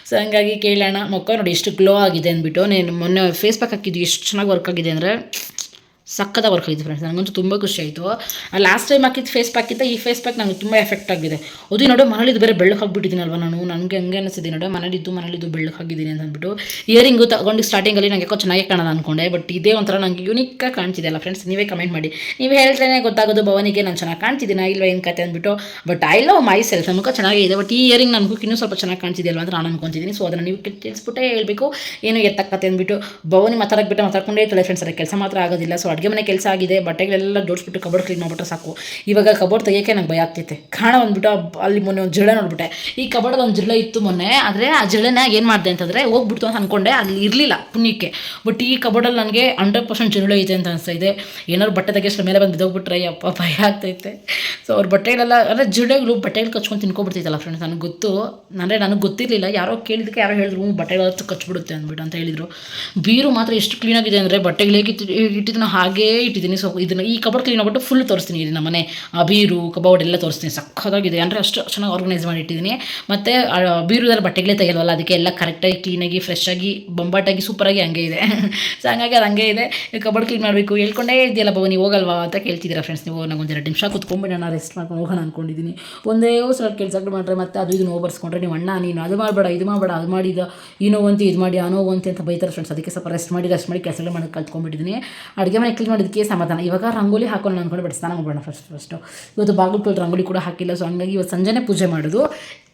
ಸೊ ಹಂಗಾಗಿ ಕೇಳೋಣ ಮೊಕ್ಕ ನೋಡಿ ಎಷ್ಟು ಗ್ಲೋ ಆಗಿದೆ ಅಂದ್ಬಿಟ್ಟು ನಾನು ಮೊನ್ನೆ ಫೇಸ್ಬುಕ್ ಹಾಕಿದ್ದು ಎಷ್ಟು ಚೆನ್ನಾಗಿ ವರ್ಕ್ ಆಗಿದೆ ಅಂದರೆ ಸಕ್ಕದ ವರ್ಕ್ ಆಗಿದೆ ಫ್ರೆಂಡ್ಸ್ ನನಗಂತೂ ತುಂಬ ಖುಷಿ ಆಯಿತು. ಲಾಸ್ಟ್ ಟೈಮ್ ಹಾಕಿದ್ದು ಫೇಸ್ ಪ್ಯಾಕಿಂತ ಈ ಫೇಸ್ ಪ್ಯಾಕ್ ನನಗೆ ತುಂಬ ಎಫೆಕ್ಟ್ ಆಗಿದೆ. ಅದು ನೋಡಿ, ಮನೇಲಿದ್ದು ಬೇರೆ ಬೆಳ್ಳಕ್ಕೆ ಹಾಕ್ಬಿಟ್ಟಿದ್ದೀನಲ್ವ ನಾನು? ನನಗೆ ಹಂಗೆ ಅನಿಸಿದೆ ನೋಡಿ, ಮನೇಲಿದ್ದು ಮನೇಲಿದ್ದು ಬೆಳ್ಳಕ್ಕೆ ಹಾಕಿದ್ದೀನಿ ಅಂತ ಅಂದ್ಬಿಟ್ಟು ಇಯರಿಂಗು ತಗೊಂಡು ಸ್ಟಾರ್ಟಿಂಗಲ್ಲಿ ನನಗೆ ಯಾಕೋ ಚೆನ್ನಾಗಿ ಕಾಣೋದು ಅಂದ್ಕೊಂಡೆ ಬಟ್ ಇದೇ ಒಂಥರ ನನಗೆ ಆಗಿ ಕಾಣ್ತಿದೆ ಅಲ್ಲ ಫ್ರೆಂಡ್ಸ್ ನೀವೇ ಕಮೆಂಟ್ ಮಾಡಿ. ನೀವು ಹೇಳ್ತೇನೆ ಗೊತ್ತಾಗೋದು, ಭವನಿಗೆ ನಾನು ಚೆನ್ನಾಗಿ ಕಾಣ್ತಿದ್ದೀನ ಇಲ್ವಾ ಏನು ಕತೆ ಅಂದ್ಬಿಟ್ಟು. But I love myself ನಮಗೆ ಚೆನ್ನಾಗಿದೆ ಬಟ್ ಈ ಇಯರಿಂಗ್ ನನಗೂ ಇನ್ನೂ ಸ್ವಲ್ಪ ಚೆನ್ನಾಗಿ ಕಾಣ್ತಿದೆ ಅಲ್ವಾ ಅಂತ ನಾನು ಅನ್ಕೊಂತಿದ್ದೀನಿ ಸೊ ಅದನ್ನು ನೀವು ತಿಳಿಸ್ಬಿಟ್ಟೆ ಹೇಳಬೇಕು. ಏನು ಎತ್ತಕ್ಕತ್ತೆ ಅಂದ್ಬಿಟ್ಟು, ಭವನಿ ಮಾತಾಡಕ್ಕೆ ಮಾತಾಡ್ಕೊಂಡೇ ಇರ್ತಾಳೆ ಫ್ರೆಂಡ್ಸ್ ಅದಕ್ಕೆ ಕೆಲಸ ಮಾತ್ರ ಆಗೋದಿಲ್ಲ. ಸೊ ಅಡುಗೆ ಮನೆ ಕೆಲಸ ಆಗಿದೆ, ಬಟ್ಟೆಗಳೆಲ್ಲ ಜೋಡಿಸ್ಬಿಟ್ಟು ಕಬೋರ್ಡ್ ಕ್ಲೀನ್ ಮಾಡಿಬಿಟ್ರೆ ಸಾಕು. ಇವಾಗ ಕಬೋರ್ಡ್ ತೆಗಿಯೋಕೆ ನಂಗೆ ಭಯ ಆಗ್ತೈತೆ. ಕಾಣ ಬಂದ್ಬಿಟ್ಟು ಅಲ್ಲಿ ಮೊನ್ನೆ ಒಂದು ಜಿರಳೆ ನೋಡ್ಬಿಟ್ಟೆ. ಈ ಕಬೋರ್ಡ್ ಒಂದು ಜಿರಳೆ ಇತ್ತು ಮೊನ್ನೆ, ಆದರೆ ಆ ಜಿರಳೆನ ಏನು ಮಾಡಿದೆ ಅಂತಂದರೆ ಹೋಗ್ಬಿಡ್ತು ಅಂತ ಅಂದ್ಕೊಂಡೆ ಅಲ್ಲಿ ಇರಲಿಲ್ಲ ಪುಣ್ಯಕ್ಕೆ. ಬಟ್ ಈ ಕಬೋರ್ಡಲ್ಲಿ ನನಗೆ ಹಂಡ್ರೆಡ್ ಪರ್ಸೆಂಟ್ ಜಿರಳೆ ಇದೆ ಅಂತ ಅನಿಸ್ತಾ ಇದೆ. ಏನಾದ್ರು ಬಟ್ಟೆ ತೆಗಿಯೋಷ್ಟ್ರ ಮೇಲೆ ಬಂದು ಬಿದ್ದೋಗ್ಬಿಟ್ರೆ ಅಪ್ಪ ಭಯ ಆಗ್ತೈತೆ. ಸೊ ಅವ್ರ ಬಟ್ಟೆಗಳೆಲ್ಲ, ಅಂದರೆ ಜಿರಳೆಗಳು ಬಟ್ಟೆಗಳು ಕಚ್ಕೊಂಡು ತಿನ್ಕೊಬಿಡ್ತೈತಲ್ಲ ಫ್ರೆಂಡ್ಸ್ ನನಗೆ ಗೊತ್ತು. ಅಂದರೆ ನನಗೆ ಗೊತ್ತಿರಲಿಲ್ಲ. ಯಾರೋ ಕೇಳಿದಕ್ಕೆ ಯಾರೋ ಹೇಳಿದ್ರು ಬಟ್ಟೆಗಳು ಕಚ್ಬಿಡುತ್ತೆ ಅಂದ್ಬಿಟ್ಟು ಅಂತ ಹೇಳಿದರು. ಬೀರು ಮಾತ್ರ ಎಷ್ಟು ಕ್ಲೀನಾಗಿದೆ ಅಂದರೆ ಬಟ್ಟೆಗಳು ಹೇಗೆ ಇಟ್ಟು- ಇಟ್ಟಿದ್ದನ್ನು ಹಾಗೇ ಇಟ್ಟಿದ್ದೀನಿ. ಸೊ ಇದನ್ನು ಈ ಕಬೋರ್ಡ್ ಕ್ಲೀನ್ ಆಗ್ಬಿಟ್ಟು ಫುಲ್ ತೋರಿಸ್ತೀನಿ ಇಲ್ಲಿ ನಮ್ಮ ಮನೆ ಆ ಬೀರು ಕಬೋರ್ಡ್ ಎಲ್ಲ ತೋರಿಸ್ತೀನಿ. ಸಖತ್ತಾಗಿದೆ. ಅಂದರೆ ಅಷ್ಟು ಚೆನ್ನಾಗಿ ಆರ್ಗನೈಸ್ ಮಾಡಿಟ್ಟಿದ್ದೀನಿ ಮತ್ತು ಬೀರುದಲ್ಲಿ ಬಟ್ಟೆಗಳೇ ತೆಗೆಯಲ್ವಲ್ಲ, ಅದಕ್ಕೆ ಎಲ್ಲ ಕರೆಕ್ಟಾಗಿ ಕ್ಲೀನಾಗಿ ಫ್ರೆಶ್ ಆಗಿ ಬೊಂಬಾಟಾಗಿ ಸೂಪರಾಗಿ ಹಂಗೆ ಇದೆ. (laughs) ಸೊ ಹಂಗಾಗಿ ಅದು ಹಂಗೆ ಇದೆ. ಕಬೋರ್ಡ್ ಕ್ಲೀನ್ ಮಾಡಬೇಕು. ಹೇಳ್ಕೊಂಡೇ ಇದೆಯಲ್ಲ ನೀವು ಹೋಗಲ್ವಾ ಅಂತ ಕೇಳ್ತಿದ್ದೀರಾ ಫ್ರೆಂಡ್ಸ್ ನೀವು ಒಂದು ಎರಡು ನಿಮಿಷ ನಾನು ರೆಸ್ಟ್ ಮಾಡ್ಕೊಂಡು ಹೋಗೋಣ ಅಂದ್ಕೊಂಡಿದ್ದೀನಿ ಒಂದೇ ಸಲ ಕೆಲಸಗಳು ಮಾಡ್ರೆ ಮತ್ತೆ ಅದು ಇದನ್ನು ಓಬರ್ಸ್ಕೊಂಡ್ರೆ ಬರ್ಸ್ಕೊಂಡ್ರೆ ನೀವು ಅಣ್ಣ, ನೀನು ಅದು ಮಾಡಬೇಡ, ಇದು ಮಾಡಬೇಡ, ಅದು ಮಾಡಿದ ಈ ಅಂತ ಇದು ಮಾಡಿ, ಆ ಅಂತ ಬೈತಾರೆ ಫ್ರೆಂಡ್ಸ್ ಅದಕ್ಕೆ ಸ್ವಲ್ಪ ರೆಸ್ಟ್ ಮಾಡಿ ರೆಸ್ಟ್ ಮಾಡಿ ಕೆಲಸಗಳು ಮಾಡೋದು ಕಲ್ತ್ಕೊಂಡ್ಬಿಟ್ಟಿದ್ದೀನಿ. ಅಡುಗೆ ಮನೆ ಕ್ಲೀನ್ ಮಾಡೋದಕ್ಕೆ ಸಮಾಧಾನ. ಇವಾಗ ರಂಗೋಲಿ ಹಾಕೊಂಡು ಅಂದ್ಕೊಂಡು ಬಿಟ್ಟು ಸ್ನಾನ ಮಾಡೋಣ ಫಸ್ಟ್ ಫಸ್ಟು ಇವತ್ತು ಬಾಗಿಲು ರಂಗೋಲಿ ಕೂಡ ಹಾಕಿಲ್ಲ ಸೊ ಹಂಗಾಗಿ ಇವತ್ತು ಸಂಜೆನೇ ಪೂಜೆ ಮಾಡೋದು.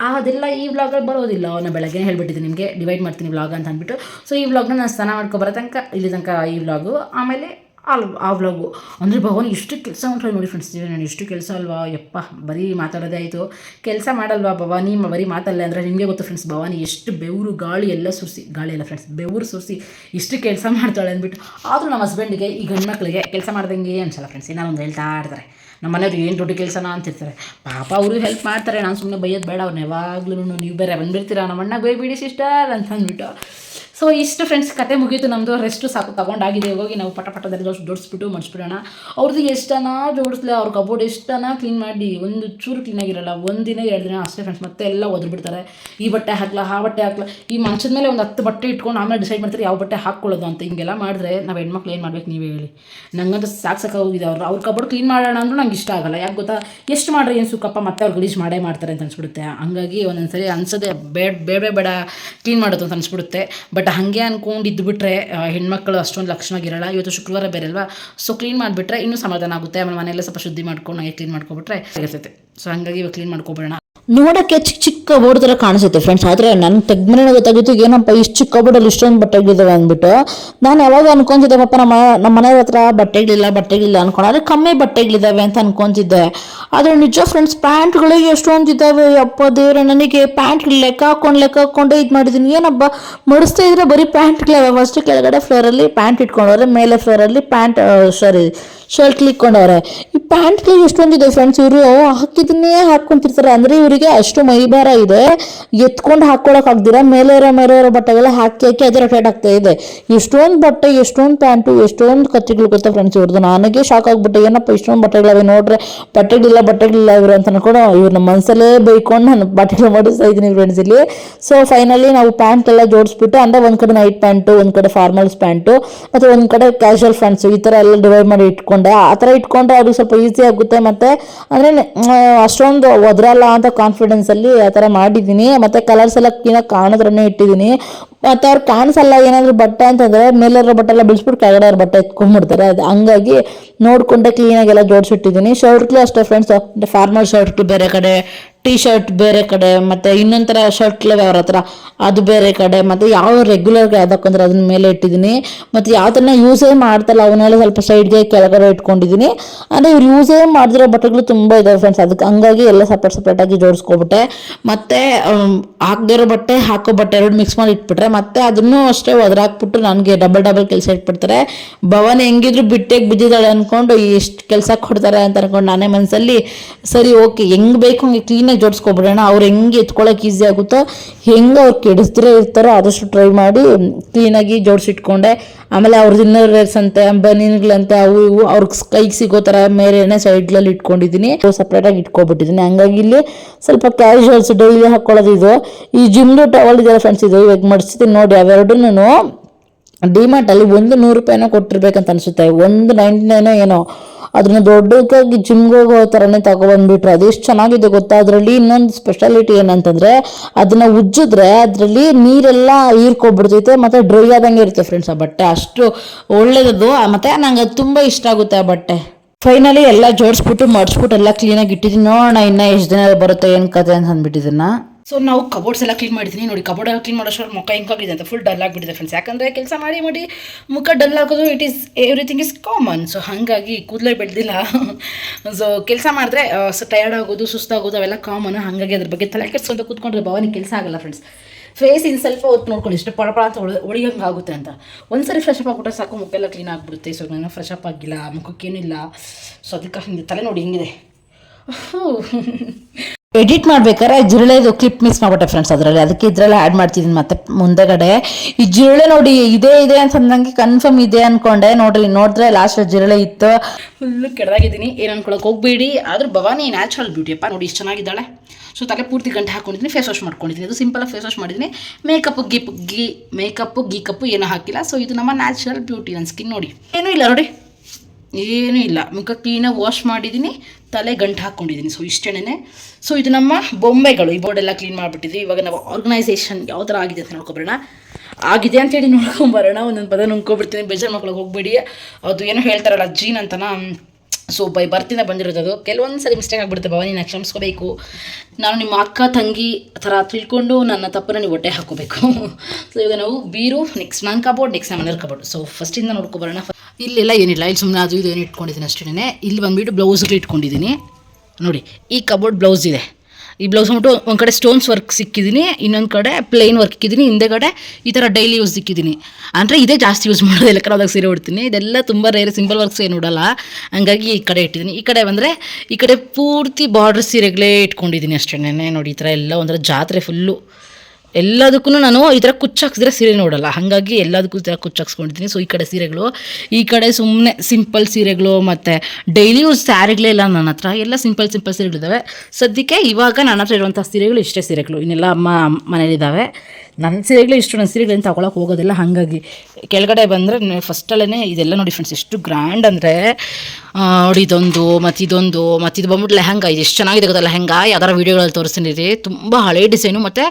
ಅದೆಲ್ಲ ಈ ವ್ಲಾಗಲ್ಲಿ ಬರೋದಿಲ್ಲ ನಾನು ಬೆಳಗ್ಗೆ ಹೇಳ್ಬಿಟ್ಟಿದ್ದೀನಿ ನಿಮಗೆ ಡಿವೈಡ್ ಮಾಡ್ತೀನಿ ವ್ಲಾಗ್ ಅಂತ ಅಂದ್ಬಿಟ್ಟು. ಸೊ ಈ ವ್ಲಾಗ್ನ ನಾನು ಸ್ನಾನ ಮಾಡ್ಕೊಬರೋ ತನಕ, ಇಲ್ಲಿ ತನಕ ಈ ವ್ಲಾಗು ಆಮೇಲೆ ಆ ಆ ವ್ಲಾಗು ಅಂದರೆ ಭವನ್ ಎಷ್ಟು ಕೆಲಸ ಮಾಡ್ತಾರೆ ನೋಡಿ ಫ್ರೆಂಡ್ಸ್ ನಾನು ಇಷ್ಟು ಕೆಲಸ ಅಲ್ವಾ? ಯಪ್ಪ, ಬರೀ ಮಾತಾಡೋದೇ ಆಯಿತು. ಕೆಲಸ ಮಾಡಲ್ವಾ ಭವಾನಿ ಬರೀ ಮಾತಲ್ಲ ಅಂದರೆ ನಿಮಗೆ ಗೊತ್ತು ಫ್ರೆಂಡ್ಸ್ ಭವಾನಿ ಎಷ್ಟು ಬೆವರು, ಗಾಳಿ ಎಲ್ಲ ಸುರಿಸಿ, ಗಾಳಿ ಎಲ್ಲ ಫ್ರೆಂಡ್ಸ್ ಬೆವರು ಸುರಿಸಿ ಇಷ್ಟು ಕೆಲಸ ಮಾಡ್ತಾಳೆ ಅಂದ್ಬಿಟ್ಟು, ಆದರೂ ನಮ್ಮ ಹಸ್ಬೆಂಡಿಗೆ ಈ ಗಂಡ್ಮಕ್ಳಿಗೆ ಕೆಲಸ ಮಾಡ್ದಂಗೆ ಅನ್ಸಲ್ಲ ಫ್ರೆಂಡ್ಸ್ ಏನಾರು ಒಂದು ಹೇಳ್ತಾ ಇರ್ತಾರೆ. ನಮ್ಮ ಮನೆಯವ್ರು ಏನು ದೊಡ್ಡ ಕೆಲಸನ ಅಂತಿರ್ತಾರೆ. ಪಾಪ ಅವರು ಹೆಲ್ಪ್ ಮಾಡ್ತಾರೆ, ನಾನು ಸುಮ್ಮನೆ ಬೈಯೋದು ಬೇಡ ಅವ್ರನ್ನ ಯಾವಾಗಲೂ ನೀವು ಬೇರೆ ಬಂದ್ಬಿಡ್ತೀರಾ, ನಮ್ಮ ಅಣ್ಣ ಬೈಬಿಡಿ ಸಿಸ್ಟರ್ ಅಂತ ಅಂದ್ಬಿಟ್ಟು ಸೊ ಇಷ್ಟು ಫ್ರೆಂಡ್ಸ್ ಕತೆ ಮುಗೀತು. ನಮ್ಮದು ರೆಸ್ಟು ಸಾಕು. ತಗೊಂಡಾಗಿದೆ. ಹೋಗಿ ನಾವು ಪಟ ಪಟದಲ್ಲಿ ಜೋಡಿಸ್ ಜೋಡಿಸ್ಬಿಟ್ಟು ಮಡಿಸ್ಬಿಡೋಣ ಅವ್ರದ್ದು ಎಷ್ಟನ ಜೋಡಿಸ್ಲಿ? ಅವ್ರ ಕಬೋರ್ಡ್ ಎಷ್ಟನ ಕ್ಲೀನ್ ಮಾಡಿ? ಒಂದು ಚೂರು ಕ್ಲೀನ್ ಆಗಿರಲ್ಲ. ಒಂದಿನ ಎರಡು ದಿನ ಅಷ್ಟೇ ಫ್ರೆಂಡ್ಸ್ ಮತ್ತೆ ಎಲ್ಲ ಒದ್ಬಿಡ್ತಾರೆ. ಈ ಬಟ್ಟೆ ಹಾಕ್ಲಾ, ಆ ಬಟ್ಟೆ ಹಾಕ್ಲಾ. ಈ ಮಂಚದ ಮೇಲೆ ಒಂದು ಹತ್ತು ಬಟ್ಟೆ ಇಟ್ಕೊಂಡು ಆಮೇಲೆ ಡಿಸೈಡ್ ಮಾಡ್ತಾರೆ, ಯಾವ ಬಟ್ಟೆ ಹಾಕ್ಕೊಳ್ಳೋದು? ಅಂತ. ಹಿಂಗೆಲ್ಲ ಮಾಡಿದ್ರೆ ನಾವು ಹೆಣ್ಮಕ್ಳು ಏನು ಮಾಡ್ಬೇಕು ನೀವೇ ಹೇಳಿ. ನಂಗಂತೂ ಸಾಕು ಹೋಗಿದೆ ಅವ್ರು. ಅವ್ರ ಕಬೋರ್ಡ್ ಕ್ಲೀನ್ ಮಾಡೋಣ ಅಂದ್ರೂ ನಂಗೆ ಇಷ್ಟ ಆಗಲ್ಲ. ಯಾಕೆ ಗೊತ್ತಾ? ಎಷ್ಟು ಮಾಡ್ರಿ ಏನು ಸುಕ್ಕಪ್ಪ ಮತ್ತೆ ಅವ್ರು ಗಲೀಜು ಮಾಡೇ ಮಾಡ್ತಾರೆ ಅಂತ ಅನ್ಸ್ಬಿಡುತ್ತೆ. ಹಂಗಾಗಿ ಒಂದೊಂದು ಸರಿ ಅನ್ಸೋದೆ, ಬೇಡ ಬೇಡ ಬೇಡ. ಕ್ಲೀನ್ ಮಾಡೋದು ಅಂತ ಅನ್ಸ್ಬಿಡುತ್ತೆ. ಬಟ್ ಹಾಗೆ ಅಂದ್ಕೊಂಡು ಇದ್ದುಬಿಟ್ರೆ ಹೆಣ್ಮಕ್ಳು ಅಷ್ಟೊಂದು ಲಕ್ಷಣವಾಗಿರಲ್ಲ ಇವತ್ತು ಶುಕ್ರವಾರ ಬೇರೆ ಅಲ್ವಾ? ಸೊ ಕ್ಲೀನ್ ಮಾಡಿಬಿಟ್ರೆ ಇನ್ನೂ ಸಮಾಧಾನ ಆಗುತ್ತೆ. ಆಮೇಲೆ ಮನೆಯೆಲ್ಲ ಸ್ವಲ್ಪ ಶುದ್ಧಿ ಮಾಡ್ಕೊಂಡು ಹಾಗೆ ಕ್ಲೀನ್ ಮಾಡ್ಕೊಬಿಟ್ರೆ, ಇರ್ತೈತೆ. ಸೊ ಹಂಗಾಗಿ ಇವಾಗ ಕ್ಲೀನ್ ಮಾಡ್ಕೊಬಿಡೋಣ. ನೋಡಕ್ಕೆ ಚಿಕ್ಕ ಚಿಕ್ಕ ಕಬೋರ್ಡ್ ಥರ ಕಾಣಿಸುತ್ತೆ ಫ್ರೆಂಡ್ಸ್ ಆದರೆ ನನ್ನ ತೆಗ್ದ್ಮೇಲೆ ಗೊತ್ತಾಗಿತ್ತು ಏನಪ್ಪ ಇಷ್ಟು ಚಿಕ್ಕ ಬೋರ್ಡಲ್ಲಿ ಇಷ್ಟೊಂದು ಬಟ್ಟೆಗಳಿದ್ದಾವೆ ಅಂದ್ಬಿಟ್ಟು, ನಾನು ಯಾವಾಗ ಅನ್ಕೊಂತಿದ್ದೆ ಪಾಪ ನಮ್ಮ ನಮ್ಮ ಮನೆ ಹತ್ರ ಬಟ್ಟೆಗಳಿಲ್ಲ ಬಟ್ಟೆಗಳಿಲ್ಲ ಅನ್ಕೊಂಡು, ಆದರೆ ಕಮ್ಮಿ ಬಟ್ಟೆಗಳಿದ್ದಾವೆ ಅಂತ ಅನ್ಕೊಂತಿದ್ದೆ. ಆದರೆ ನಿಜ ಫ್ರೆಂಡ್ಸ್ ಪ್ಯಾಂಟ್ಗಳಿಗೆ ಎಷ್ಟೊಂದು ಇದ್ದಾವೆ ಅಪ್ಪ ದೇವ್ರೆ, ನನಗೆ ಪ್ಯಾಂಟ್ ಲೆಕ್ಕ ಹಾಕೊಂಡು ಲೆಕ್ಕ ಹಾಕೊಂಡು ಇದು ಮಾಡಿದ್ದೀನಿ ಏನಪ್ಪ, ಮಡಿಸ್ತಾ ಇದ್ರೆ ಬರೀ ಪ್ಯಾಂಟ್ಗಳಿವೆ ಫಸ್ಟ್ ಕೆಳಗಡೆ ಫ್ಲೋರಲ್ಲಿ ಪ್ಯಾಂಟ್ ಇಟ್ಕೊಂಡವ್ರೆ ಮೇಲೆ ಫ್ಲೋರಲ್ಲಿ ಪ್ಯಾಂಟ್ ಸಾರಿ ಶರ್ಟ್ ಇಕ್ಕೊಂಡವ್ರೆ. ಈ ಪ್ಯಾಂಟ್ಗಳು ಎಷ್ಟೊಂದಿದೆ ಫ್ರೆಂಡ್ಸ್ ಇವರು? ಹಾಕಿದನ್ನೇ ಹಾಕೊಂತಿರ್ತಾರೆ ಅಂದರೆ ಇವರಿಗೆ ಅಷ್ಟು ಮೈಭಾರ ಇದೆ. ಎತ್ಕೊಂಡು ಹಾಕ್ಕೊಳಕ್ ಆಗ್ದಿರ? ಮೇಲೆ ಇರೋ ಮೇಲೆ ಇರೋ ಬಟ್ಟೆಗೆಲ್ಲ ಹಾಕಿ ಹಾಕಿ ಅದೇ ರೊಟೇಟ್ ಆಗ್ತಾ ಇದೆ. ಎಷ್ಟೊಂದು ಬಟ್ಟೆ, ಎಷ್ಟೊಂದು ಪ್ಯಾಂಟು ಎಷ್ಟೊಂದು ಕತ್ತಿಗಳು ಗೊತ್ತಾ ಫ್ರೆಂಡ್ಸ್ ಇವ್ರದ್ದು ನನಗೆ ಶಾಕ್ ಆಗ್ಬಿಟ್ಟೆ. ಏನಪ್ಪ ಇಷ್ಟೊಂದು ಬಟ್ಟೆಗಳಿವೆ ನೋಡ್ರೆ? ಬಟ್ಟೆಗಳಿಲ್ಲ ಬಟ್ಟೆಗಳಿಲ್ಲ ಇವರು ಅಂತ ಅನ್ಕೊಂಡು ಇವ್ರನ್ನ ಮನಸ್ಸಲ್ಲೇ ಬೈಕೊಂಡು ನಾನು ಬಟ್ಟೆಗಳು ಮಾಡಿಸ್ತಾ ಇದ್ದೀನಿ ಫ್ರೆಂಡ್ಸ್ ಇಲ್ಲಿ. ಸೊ ಫೈನಲಿ ನಾವು ಪ್ಯಾಂಟ್ ಎಲ್ಲ ಜೋಡಿಸ್ಬಿಟ್ಟು, ಅಂದರೆ ಒಂದು ಕಡೆ ನೈಟ್ ಪ್ಯಾಂಟು ಒಂದು ಕಡೆ ಫಾರ್ಮಲ್ಸ್ ಪ್ಯಾಂಟು ಮತ್ತು ಒಂದು ಕಡೆ ಕ್ಯಾಶುವಲ್ ಫ್ರೆಂಡ್ಸ್ ಈ ಥರ ಎಲ್ಲ ಡಿವೈಡ್ ಮಾಡಿ ಇಟ್ಕೊಂಡೆ ಆ ಥರ ಇಟ್ಕೊಂಡ್ರೆ ಅದು ಸ್ವಲ್ಪ ಈಸಿ ಆಗುತ್ತೆ. ಮತ್ತು ಅಂದರೆ ಅಷ್ಟೊಂದು ಒದ್ರಲ್ಲ ಅಂತ ಕಾನ್ಫಿಡೆನ್ಸಲ್ಲಿ ಆ ಥರ ಮಾಡಿದ್ದೀನಿ. ಮತ್ತು ಕಲರ್ಸ್ ಎಲ್ಲ ಕ್ಲೀನಾಗಿ ಕಾಣಿದ್ರೇ ಇಟ್ಟಿದ್ದೀನಿ. ಮತ್ತು ಅವ್ರು ಕಾಣಿಸಲ್ಲ ಏನಾದರೂ ಬಟ್ಟೆ ಅಂತಂದರೆ ಮೇಲಿರೋ ಬಟ್ಟೆ ಎಲ್ಲ ಬಿಡಿಸ್ಬಿಟ್ಟು ಕೆಳಗಡೆ ಅವ್ರ ಬಟ್ಟೆ ಎತ್ಕೊಂಡ್ಬಿಡ್ತಾರೆ. ಅದು ಹಂಗಾಗಿ ನೋಡಿಕೊಂಡೆ ಕ್ಲೀನಾಗೆಲ್ಲ ಜೋಡಿಸಿಟ್ಟಿದ್ದೀನಿ. ಶರ್ಟ್ಗಳು ಅಷ್ಟೇ ಫ್ರೆಂಡ್ಸ್ ಫಾರ್ಮಲ್ ಶರ್ಟ್ಗಳು ಬೇರೆ ಕಡೆ ಟೀ ಶರ್ಟ್ ಬೇರೆ ಕಡೆ, ಮತ್ತು ಇನ್ನೊಂಥರ ಶರ್ಟ್ ಲೇವೆ ಅವ್ರ ಹತ್ರ, ಅದು ಬೇರೆ ಕಡೆ, ಮತ್ತು ಯಾವ ರೆಗ್ಯುಲರ್ಗೆ ಯಾವ್ದಕ್ಕಂದ್ರೆ ಅದನ್ನ ಮೇಲೆ ಇಟ್ಟಿದ್ದೀನಿ. ಮತ್ತು ಯಾವ್ದನ್ನ ಯೂಸೇ ಮಾಡ್ತಲ್ಲ, ಅವನ್ನೆಲ್ಲ ಸ್ವಲ್ಪ ಸೈಡ್ಗೆ ಕೆಳಗಡೆ ಇಟ್ಕೊಂಡಿದ್ದೀನಿ. ಅಂದರೆ ಇವ್ರು ಯೂಸೇ ಮಾಡಿದಿರೋ ಬಟ್ಟೆಗಳು ತುಂಬ ಇದಾವೆ ಫ್ರೆಂಡ್ಸ್ ಅದಕ್ಕೆ ಹಂಗಾಗಿ ಎಲ್ಲ ಸಪ್ರೇಟ್ ಸಪ್ರೇಟಾಗಿ ಜೋಡಿಸ್ಕೊಬಿಟ್ಟೆ. ಮತ್ತೆ ಹಾಕದಿರೋ ಬಟ್ಟೆ, ಹಾಕೋ ಬಟ್ಟೆ ಎರಡು ಮಿಕ್ಸ್ ಮಾಡಿ ಇಟ್ಬಿಟ್ರೆ, ಮತ್ತೆ ಅದನ್ನು ಅಷ್ಟೇ ಒದರಾಕ್ಬಿಟ್ಟು ನನಗೆ ಡಬಲ್ ಡಬಲ್ ಕೆಲಸ ಇಟ್ಬಿಡ್ತಾರೆ. ಭವನ್ ಹೆಂಗಿದ್ರು ಬಿಟ್ಟೆಗೆ ಬಿದ್ದಿದ್ದಾಳೆ ಅಂದ್ಕೊಂಡು ಎಷ್ಟು ಕೆಲಸ ಕೊಡ್ತಾರೆ ಅಂತ ಅನ್ಕೊಂಡು ನಾನೇ ಮನಸ್ಸಲ್ಲಿ ಸರಿ ಓಕೆ ಹೆಂಗೆ ಬೇಕು ಹಂಗೆ ಕ್ಲೀನಾಗಿ ಜೋಡಿಸ್ಕೊಬಿಡೋಣ. ಅವ್ರು ಹೆಂಗೆ ಎತ್ಕೊಳ್ಳೋಕೆ ಈಸಿ ಆಗುತ್ತೋ, ಹೆಂಗೆ ಅವ್ರು ಕೆಡಿಸ್ದ್ರೆ ಇರ್ತಾರೋ ಆದಷ್ಟು ಟ್ರೈ ಮಾಡಿ ಕ್ಲೀನಾಗಿ ಜೋಡಿಸಿಟ್ಕೊಂಡೆ. ಆಮೇಲೆ ಅವ್ರ ಇನ್ನರ್ ವೇರ್ಸ್ ಅಂತೆ, ಬನೀನ್ಗಳಂತೆ, ಅವು ಇವು ಅವ್ರ ಕೈಗೆ ಸಿಗೋ ಥರ ಮೇರೆನೇ ಸೈಡ್ಗಳಲ್ಲಿ ಇಟ್ಕೊಂಡಿದ್ದೀನಿ ಸಪ್ರೇಟಾಗಿ ಇಟ್ಕೊಬಿಟ್ಟಿದ್ದೀನಿ ಹಂಗಾಗಿ ಇಲ್ಲಿ ಸ್ವಲ್ಪ ಕ್ಯಾಶುವಲ್ಸ್ ಡೈಲಿ ಹಾಕ್ಕೊಳ್ಳೋದು ಇದು. ಈ ಜಿಮ್ದು ಟವಲ್ ಇದೆಯಲ್ಲ ಫ್ರೆಂಡ್ಸ್ ಇದು ಇವಾಗ ಮಡಿಸ್ತೀನಿ ನೋಡಿ ಅವೆರಡೂ ಡಿಮಾರ್ಟಲ್ಲಿ ಒಂದು ನೂರು ರೂಪಾಯಿನೋ ಕೊಟ್ಟಿರ್ಬೇಕಂತ ಅನಿಸುತ್ತೆ. ಒಂದು ನೈಂಟಿ ನೈನೋ ಏನೋ. ಅದನ್ನ ದೊಡ್ಡಕ್ಕಾಗಿ ಜಿಮ್ಗೆ ಹೋಗೋ ಥರನೇ ತಗೊಬಂದ್ಬಿಟ್ರೆ. ಅದು ಎಷ್ಟು ಚೆನ್ನಾಗಿದೆ ಗೊತ್ತಾ? ಅದರಲ್ಲಿ ಇನ್ನೊಂದು ಸ್ಪೆಷಾಲಿಟಿ ಏನಂತಂದರೆ, ಅದನ್ನ ಉಜ್ಜಿದ್ರೆ ಅದರಲ್ಲಿ ನೀರೆಲ್ಲ ಹೀರ್ಕೊಬಿಡ್ತೈತೆ, ಮತ್ತು ಡ್ರೈ ಆದಂಗೆ ಇರುತ್ತೆ ಫ್ರೆಂಡ್ಸ್ ಆ ಬಟ್ಟೆ. ಅಷ್ಟು ಒಳ್ಳೇದದು. ಮತ್ತು ನಂಗೆ ಅದು ತುಂಬ ಇಷ್ಟ ಆಗುತ್ತೆ ಆ ಬಟ್ಟೆ. ಫೈನಲಿ ಎಲ್ಲ ಜೋಡಿಸ್ಬಿಟ್ಟು, ಮಡಿಸ್ಬಿಟ್ಟು ಎಲ್ಲ ಕ್ಲೀನಾಗಿ ಇಟ್ಟಿದ್ದೀನಿ ನೋಡೋಣ ಇನ್ನೂ ಎಷ್ಟು ದಿನ ಬರುತ್ತೆ, ಏನು ಕತೆ ಅಂತ ಅಂದ್ಬಿಟ್ಟಿದ್ದನ್ನ ಸೊ ನಾವು ಕಬೋರ್ಡ್ಸ್ ಎಲ್ಲ ಕ್ಲೀನ್ ಮಾಡಿದ್ದೀನಿ ನೋಡಿ ಕಬೋರ್ಡ್ ಎಲ್ಲ ಕ್ಲೀನ್ ಮಾಡೋಷ್ಟು ಮುಖ ಹಿಂಗಾಗಿದೆ ಅಂತ ಫುಲ್ ಡಲ್ ಆಗಿಬಿಟ್ಟಿದೆ ಫ್ರೆಂಡ್ಸ್ ಯಾಕಂದರೆ ಕೆಲಸ ಮಾಡಿ ಮಾಡಿ ಮುಖ ಡಲ್ ಆಗೋದು it is everything is common so ಹಾಗಾಗಿ ಕೂದಲೇ ಬೆಳೆದಿಲ್ಲ. ಸೊ (laughs) ಕೆಲಸ ಮಾಡಿದ್ರೆ ಸೊ ಟಯರ್ಡ್ ಆಗೋದು, ಸುಸ್ತಾಗೋದು ಅವೆಲ್ಲ ಕಾಮನ್ ಹಾಗಾಗಿ ಅದ್ರ ಬಗ್ಗೆ ತಲೆ ಕೆಡ್ಸ್ಕೊಂಡು ಕೂತ್ಕೊಂಡ್ರೆ ಭವಾನಿ ಕೆಲಸ ಆಗಲ್ಲ ಫ್ರೆಂಡ್ಸ್ ಫೇಸ್ ಇನ್ನು ಸ್ವಲ್ಪ ಹೊತ್ತು ನೋಡ್ಕೊಳ್ಳಿ. ಇಷ್ಟು ಪಳಪಳ ಅಂತ ಒಳ, ಒಳಿಯಂಗೆ ಆಗುತ್ತೆ ಅಂತ. ಒಂದ್ಸರಿ ಫ್ರೆಶ್ ಅಪ್ ಆಗ್ಬಿಟ್ರೆ ಸಾಕು, ಮುಖ ಎಲ್ಲ ಕ್ಲೀನ್ ಆಗಿಬಿಡುತ್ತೆ. ಸೊ ನಾನು ಫ್ರೆಶ್ ಅಪ್ ಆಗಿಲ್ಲ, ಮುಖಕ್ಕೇನಿಲ್ಲ. ಸೊ ಅದಕ್ಕೆ ಹಿಂಗೆ ತಲೆ ನೋಡಿ ಹಿಂಗಿದೆ. (laughs) ಎಡಿಟ್ ಮಾಡ್ಬೇಕಾದ್ರೆ ಜಿರಳೆದು ಕ್ಲಿಪ್ ಮಿಸ್ ಮಾಡ್ಬಿಟ್ಟೆ ಫ್ರೆಂಡ್ಸ್ ಅದರಲ್ಲಿ. ಅದಕ್ಕೆ ಇದ್ರಲ್ಲಿ ಆ್ಯಡ್ ಮಾಡ್ತಿದ್ದೀನಿ ಮತ್ತೆ ಮುಂದೆಗಡೆ. ಈ ಜಿರಳೆ ನೋಡಿ ಇದೇ, ಇದೆ ಅಂತ ಅಂದಂಗೆ ಕನ್ಫರ್ಮ್ ಇದೆ ಅನ್ಕೊಂಡೆ. ನೋಡ್ರಿ ನೋಡಿದ್ರೆ ಲಾಸ್ಟ್ ಜಿರಳೆ ಇತ್ತು. ಫುಲ್ಲು ಕೆಡದಾಗಿದ್ದೀನಿ. ಏನು ಅನ್ಕೊಳಕ್ಕೆ ಹೋಗ್ಬೇಡಿ. ಆದರೂ ಭವಾನಿ ನ್ಯಾಚುರಲ್ ಬ್ಯೂಟಿಯಪ್ಪ ನೋಡಿ ಇಷ್ಟು ಚೆನ್ನಾಗಿದ್ದಾಳೆ. ಸೊ ತಲೆ ಪೂರ್ತಿ ಗಂಟೆ ಹಾಕೊಂಡಿದ್ದೀನಿ ಫೇಸ್ ವಾಶ್ ಮಾಡ್ಕೊಂಡಿದ್ದೀನಿ. ಅದು ಸಿಂಪಲಾಗಿ ಫೇಸ್ ವಾಶ್ ಮಾಡಿದ್ದೀನಿ. ಮೇಕಪ್ ಗಿಪ್ ಗೀ ಮೇಕಪ್ಪು ಗೀಕಪ್ಪು ಏನೂ ಹಾಕಿಲ್ಲ. ಸೊ ಇದು ನಮ್ಮ ನ್ಯಾಚುರಲ್ ಬ್ಯೂಟಿ ನನ್ನ ಸ್ಕಿನ್ ನೋಡಿ. ಏನೂ ಇಲ್ಲ ನೋಡಿ. ಏನೂ ಇಲ್ಲ. ಮುಖ ಕ್ಲೀನಾಗಿ ವಾಶ್ ಮಾಡಿದ್ದೀನಿ. ತಲೆ ಗಂಟು ಹಾಕ್ಕೊಂಡಿದ್ದೀನಿ. ಸೊ ಇಷ್ಟೇನೆ ಸೊ ಇದು ನಮ್ಮ ಬೊಂಬೆಗಳು. ಈ ಬೋರ್ಡೆಲ್ಲ ಕ್ಲೀನ್ ಮಾಡಿಬಿಟ್ಟಿದ್ವಿ ಇವಾಗ ನಾವು ಆರ್ಗನೈಸೇಷನ್ ಯಾವ ಥರ ಆಗಿದೆ ಅಂತ ನೋಡ್ಕೊಬರೋಣ. ಆಗಿದೆ ಅಂತೇಳಿ ನೋಡ್ಕೊಂಬರೋಣ. ಒಂದೊಂದು ಪದ ನುಂಗ್ಕೊಬಿಡ್ತೀನಿ. ಬೇಜಾರು ಮಕ್ಳಿಗೆ ಹೋಗ್ಬೇಡಿ. ಅದು ಏನೋ ಹೇಳ್ತಾರಲ್ಲ, ಜೀನ್ ಅಂತನ? ಸೊ ಬೈ ಬರ್ತಿಂದ ಬಂದಿರೋದು ಕೆಲವೊಂದು ಸರಿ ಮಿಸ್ಟೇಕ್ ಆಗಿಬಿಡುತ್ತೆ ಭವಾನಿ ನೀನು ಕ್ಷಮಿಸ್ಕೋಬೇಕು. ನಾನು ನಿಮ್ಮ ಅಕ್ಕ, ತಂಗಿ ಥರ ತಿಳ್ಕೊಂಡು ನನ್ನ ತಪ್ಪನ್ನು ನೀವು ಹೊಟ್ಟೆ ಹಾಕೋಬೇಕು ಸೊ ಇವಾಗ ನಾವು ಬೀರು ನೆಕ್ಸ್ಟ್ ನನ್ನ ಕಬೋರ್ಡ್ ನೆಕ್ಸ್ಟ್ ನಾನು ಮನೆಯವ್ರ ಕಬೋರ್ಡ್ ಸೊ ಫಸ್ಟಿಂದ ನೋಡ್ಕೊಬರೋಣ. ಇಲ್ಲೆಲ್ಲ ಏನಿಲ್ಲ. ಇಲ್ಲಿ ಸುಮ್ಮನೆ ಅದು ಇದು ಏನು ಇಟ್ಕೊಂಡಿದ್ದೀನಿ ಅಷ್ಟೇ ಇಲ್ಲಿ ಬಂದುಬಿಟ್ಟು ಬ್ಲೌಸ್ಗಳು ಇಟ್ಕೊಂಡಿದ್ದೀನಿ. ನೋಡಿ, ಈ ಕಬೋರ್ಡ್ ಬ್ಲೌಸ್ ಇದೆ. ಈ ಬ್ಲೌಸ್ ಅಂದ್ಬಿಟ್ಟು ಒಂದು ಕಡೆ ಸ್ಟೋನ್ಸ್ ವರ್ಕ್ ಸಿಕ್ಕಿದ್ದೀನಿ ಇನ್ನೊಂದು ಕಡೆ ಪ್ಲೇನ್ ವರ್ಕ್ ಇಕ್ಕಿದ್ದೀನಿ ಹಿಂದೆಗಡೆ ಈ ಥರ ಡೈಲಿ ಯೂಸ್ ಸಿಕ್ಕಿದ್ದೀನಿ ಅಂದರೆ ಇದೇ ಜಾಸ್ತಿ ಯೂಸ್ ಮಾಡೋದು, ಎಲ್ಲ ಕಡೆ ಸೀರೆ ಉಡ್ತೀನಿ. ಇದೆಲ್ಲ ತುಂಬ ರೇರ್ ಸಿಂಪಲ್ ವರ್ಕ್ಸ್ ಏನು ಉಡಲ್ಲ. ಹಂಗಾಗಿ ಈ ಕಡೆ ಇಟ್ಟಿದ್ದೀನಿ ಈ ಕಡೆ ಬಂದರೆ, ಈ ಕಡೆ ಪೂರ್ತಿ ಬಾರ್ಡ್ರ್ ಸೀರೆಗಳೇ ಇಟ್ಕೊಂಡಿದ್ದೀನಿ ಅಷ್ಟೇ ನೋಡಿ, ಈ ಥರ ಎಲ್ಲ ಒಂಥರ ಜಾತ್ರೆ ಫುಲ್ಲು ಎಲ್ಲದಕ್ಕೂ ನಾನು ಈ ಥರ ಕುಚ್ಚಾಕ್ಸಿದ್ರೆ ಸೀರೆ ನೋಡಲ್ಲ. ಹಾಗಾಗಿ ಎಲ್ಲದಕ್ಕೂ ಈ ಥರ ಕುಚ್ಚಾಕ್ಸ್ಕೊಂಡಿದ್ದೀನಿ ಸೊ, ಈ ಕಡೆ ಸೀರೆಗಳು, ಈ ಕಡೆ ಸುಮ್ಮನೆ ಸಿಂಪಲ್ ಸೀರೆಗಳು ಮತ್ತು ಡೈಲಿ ಯೂಸ್ ಸ್ಯಾರಿಗಳೇ ಇಲ್ಲ ನನ್ನ ಹತ್ರ. ಎಲ್ಲ ಸಿಂಪಲ್ ಸಿಂಪಲ್ ಸೀರೆಗಳಿದ್ದಾವೆ. ಸದ್ಯಕ್ಕೆ ಇವಾಗ ನನ್ನ ಹತ್ರ ಇರುವಂಥ ಸೀರೆಗಳು ಇಷ್ಟೇ ಸೀರೆಗಳು. ಇನ್ನೆಲ್ಲ ಅಮ್ಮ ಮನೇಲಿದ್ದಾವೆ. ನನ್ನ ಸೀರೆಗಳೇ ಇಷ್ಟು ನನ್ನ ಸೀರೆಗಳೇನು ತಗೊಳಕ್ಕೆ ಹೋಗೋದಿಲ್ಲ, ಹಾಗಾಗಿ. ಕೆಳಗಡೆ ಬಂದರೆ ಫಸ್ಟಲ್ಲೇ ಇದೆಲ್ಲ ನೋಡಿ ಫ್ರೆಂಡ್ಸ್ ಎಷ್ಟು ಗ್ರ್ಯಾಂಡ್ ಅಂದರೆ ನೋಡಿ ಇದೊಂದು, ಮತ್ತು ಇದೊಂದು, ಮತ್ತು ಇದು ಬಂದ್ಬಿಟ್ಟು ಲೆಹಂಗ, ಇದು ಎಷ್ಟು ಚೆನ್ನಾಗಿದೆ ಗೊತ್ತಲ್ಲ ಹೆಂಗೆ ಯಾವ್ದಾರ ವೀಡಿಯೋಗಳಲ್ಲಿ ತೋರಿಸ್ತೀನಿ ರೀ ತುಂಬ ಹಳೆ ಡಿಸೈನು, ಮತ್ತು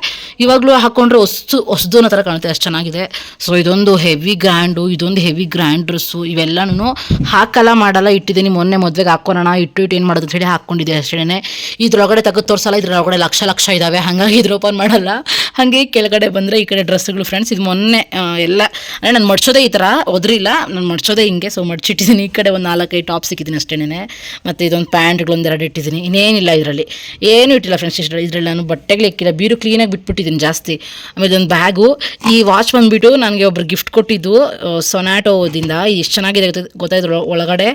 ಇವಾಗಲೂ ಹಾಕ್ಕೊಂಡ್ರೆ ಹೊಸ್ತು ಹೊಸ್ದು ಅನ್ನೋ ಥರ ಕಾಣುತ್ತೆ, ಅಷ್ಟು ಚೆನ್ನಾಗಿದೆ. ಸೊ ಇದೊಂದು ಹೆವಿ ಗ್ರ್ಯಾಂಡು ಇದೊಂದು ಹೆವಿ ಗ್ರ್ಯಾಂಡ್ ಡ್ರೆಸ್ಸು ಇವೆಲ್ಲನೂ ಹಾಕಲ್ಲ, ಮಾಡಲ್ಲ, ಇಟ್ಟಿದ್ದೀನಿ, ಮೊನ್ನೆ ಮದುವೆಗೆ ಹಾಕ್ಕೊಳೋಣ, ಇಟ್ಟು ಇಟ್ಟು ಏನು ಮಾಡೋದು ಹೇಳಿ ಹಾಕ್ಕೊಂಡಿದ್ದೆ ಅಷ್ಟೇ ಇದ್ರೊಳಗಡೆ ತೆಗೆದು ತೋರಿಸಲ್ಲ, ಇದ್ರೊಳಗಡೆ ಲಕ್ಷ ಲಕ್ಷ ಇದ್ದಾವೆ ಹಾಗಾಗಿ ಇದ್ರ ಓಪನ್ ಮಾಡಲ್ಲ. ಹಾಗೆ ಕೆಳಗಡೆ ಬಂದರೆ ಈ ಕಡೆ ಡ್ರೆಸ್ಗಳು ಫ್ರೆಂಡ್ಸ್ ಇದು ಮೊನ್ನೆ ಎಲ್ಲ, ಅಂದರೆ ನಾನು ಮಡ್ಸೋದೇ ಈ ಥರ ಒದ್ರಿಲ್ಲ. ನಾನು ಮಡ್ಸೋದೇ ಹಿಂಗೆ ಸೊ ಮಡ್ಚಿಟ್ಟಿದ್ದೀನಿ. ಈ ಕಡೆ ಒಂದು ನಾಲ್ಕೈದು ಟಾಪ್ ಸಿಕ್ಕಿದ್ದೀನಿ ಅಷ್ಟೇನೆ ಮತ್ತು ಇದೊಂದು ಪ್ಯಾಂಟ್ಗಳು ಒಂದೆರಡು ಇಟ್ಟಿದ್ದೀನಿ. ಇನ್ನೇನಿಲ್ಲ ಇದರಲ್ಲಿ. ಏನೂ ಇಟ್ಟಿಲ್ಲ ಫ್ರೆಂಡ್ಸ್ ಇಷ್ಟ ಇದರಲ್ಲಿ ನಾನು ಬಟ್ಟೆಗಳು ಇಕ್ಕಿಲ್ಲ. ಬೀರು ಕ್ಲೀನಾಗಿ ಬಿಟ್ಬಿಟ್ಟಿದ್ದೀನಿ ಜಾಸ್ತಿ. ಆಮೇಲೆ ಇದೊಂದು ಬ್ಯಾಗು. ಈ ವಾಚ್ ಬಂದುಬಿಟ್ಟು ನನಗೆ ಒಬ್ರು ಗಿಫ್ಟ್ ಕೊಟ್ಟಿದ್ದು ಸೊನಾಟೋದಿಂದ ಎಷ್ಟು ಚೆನ್ನಾಗಿದೆ ಗೊತ್ತ- ಗೊತ್ತಾಯ್ತು ಒಳಗಡೆ.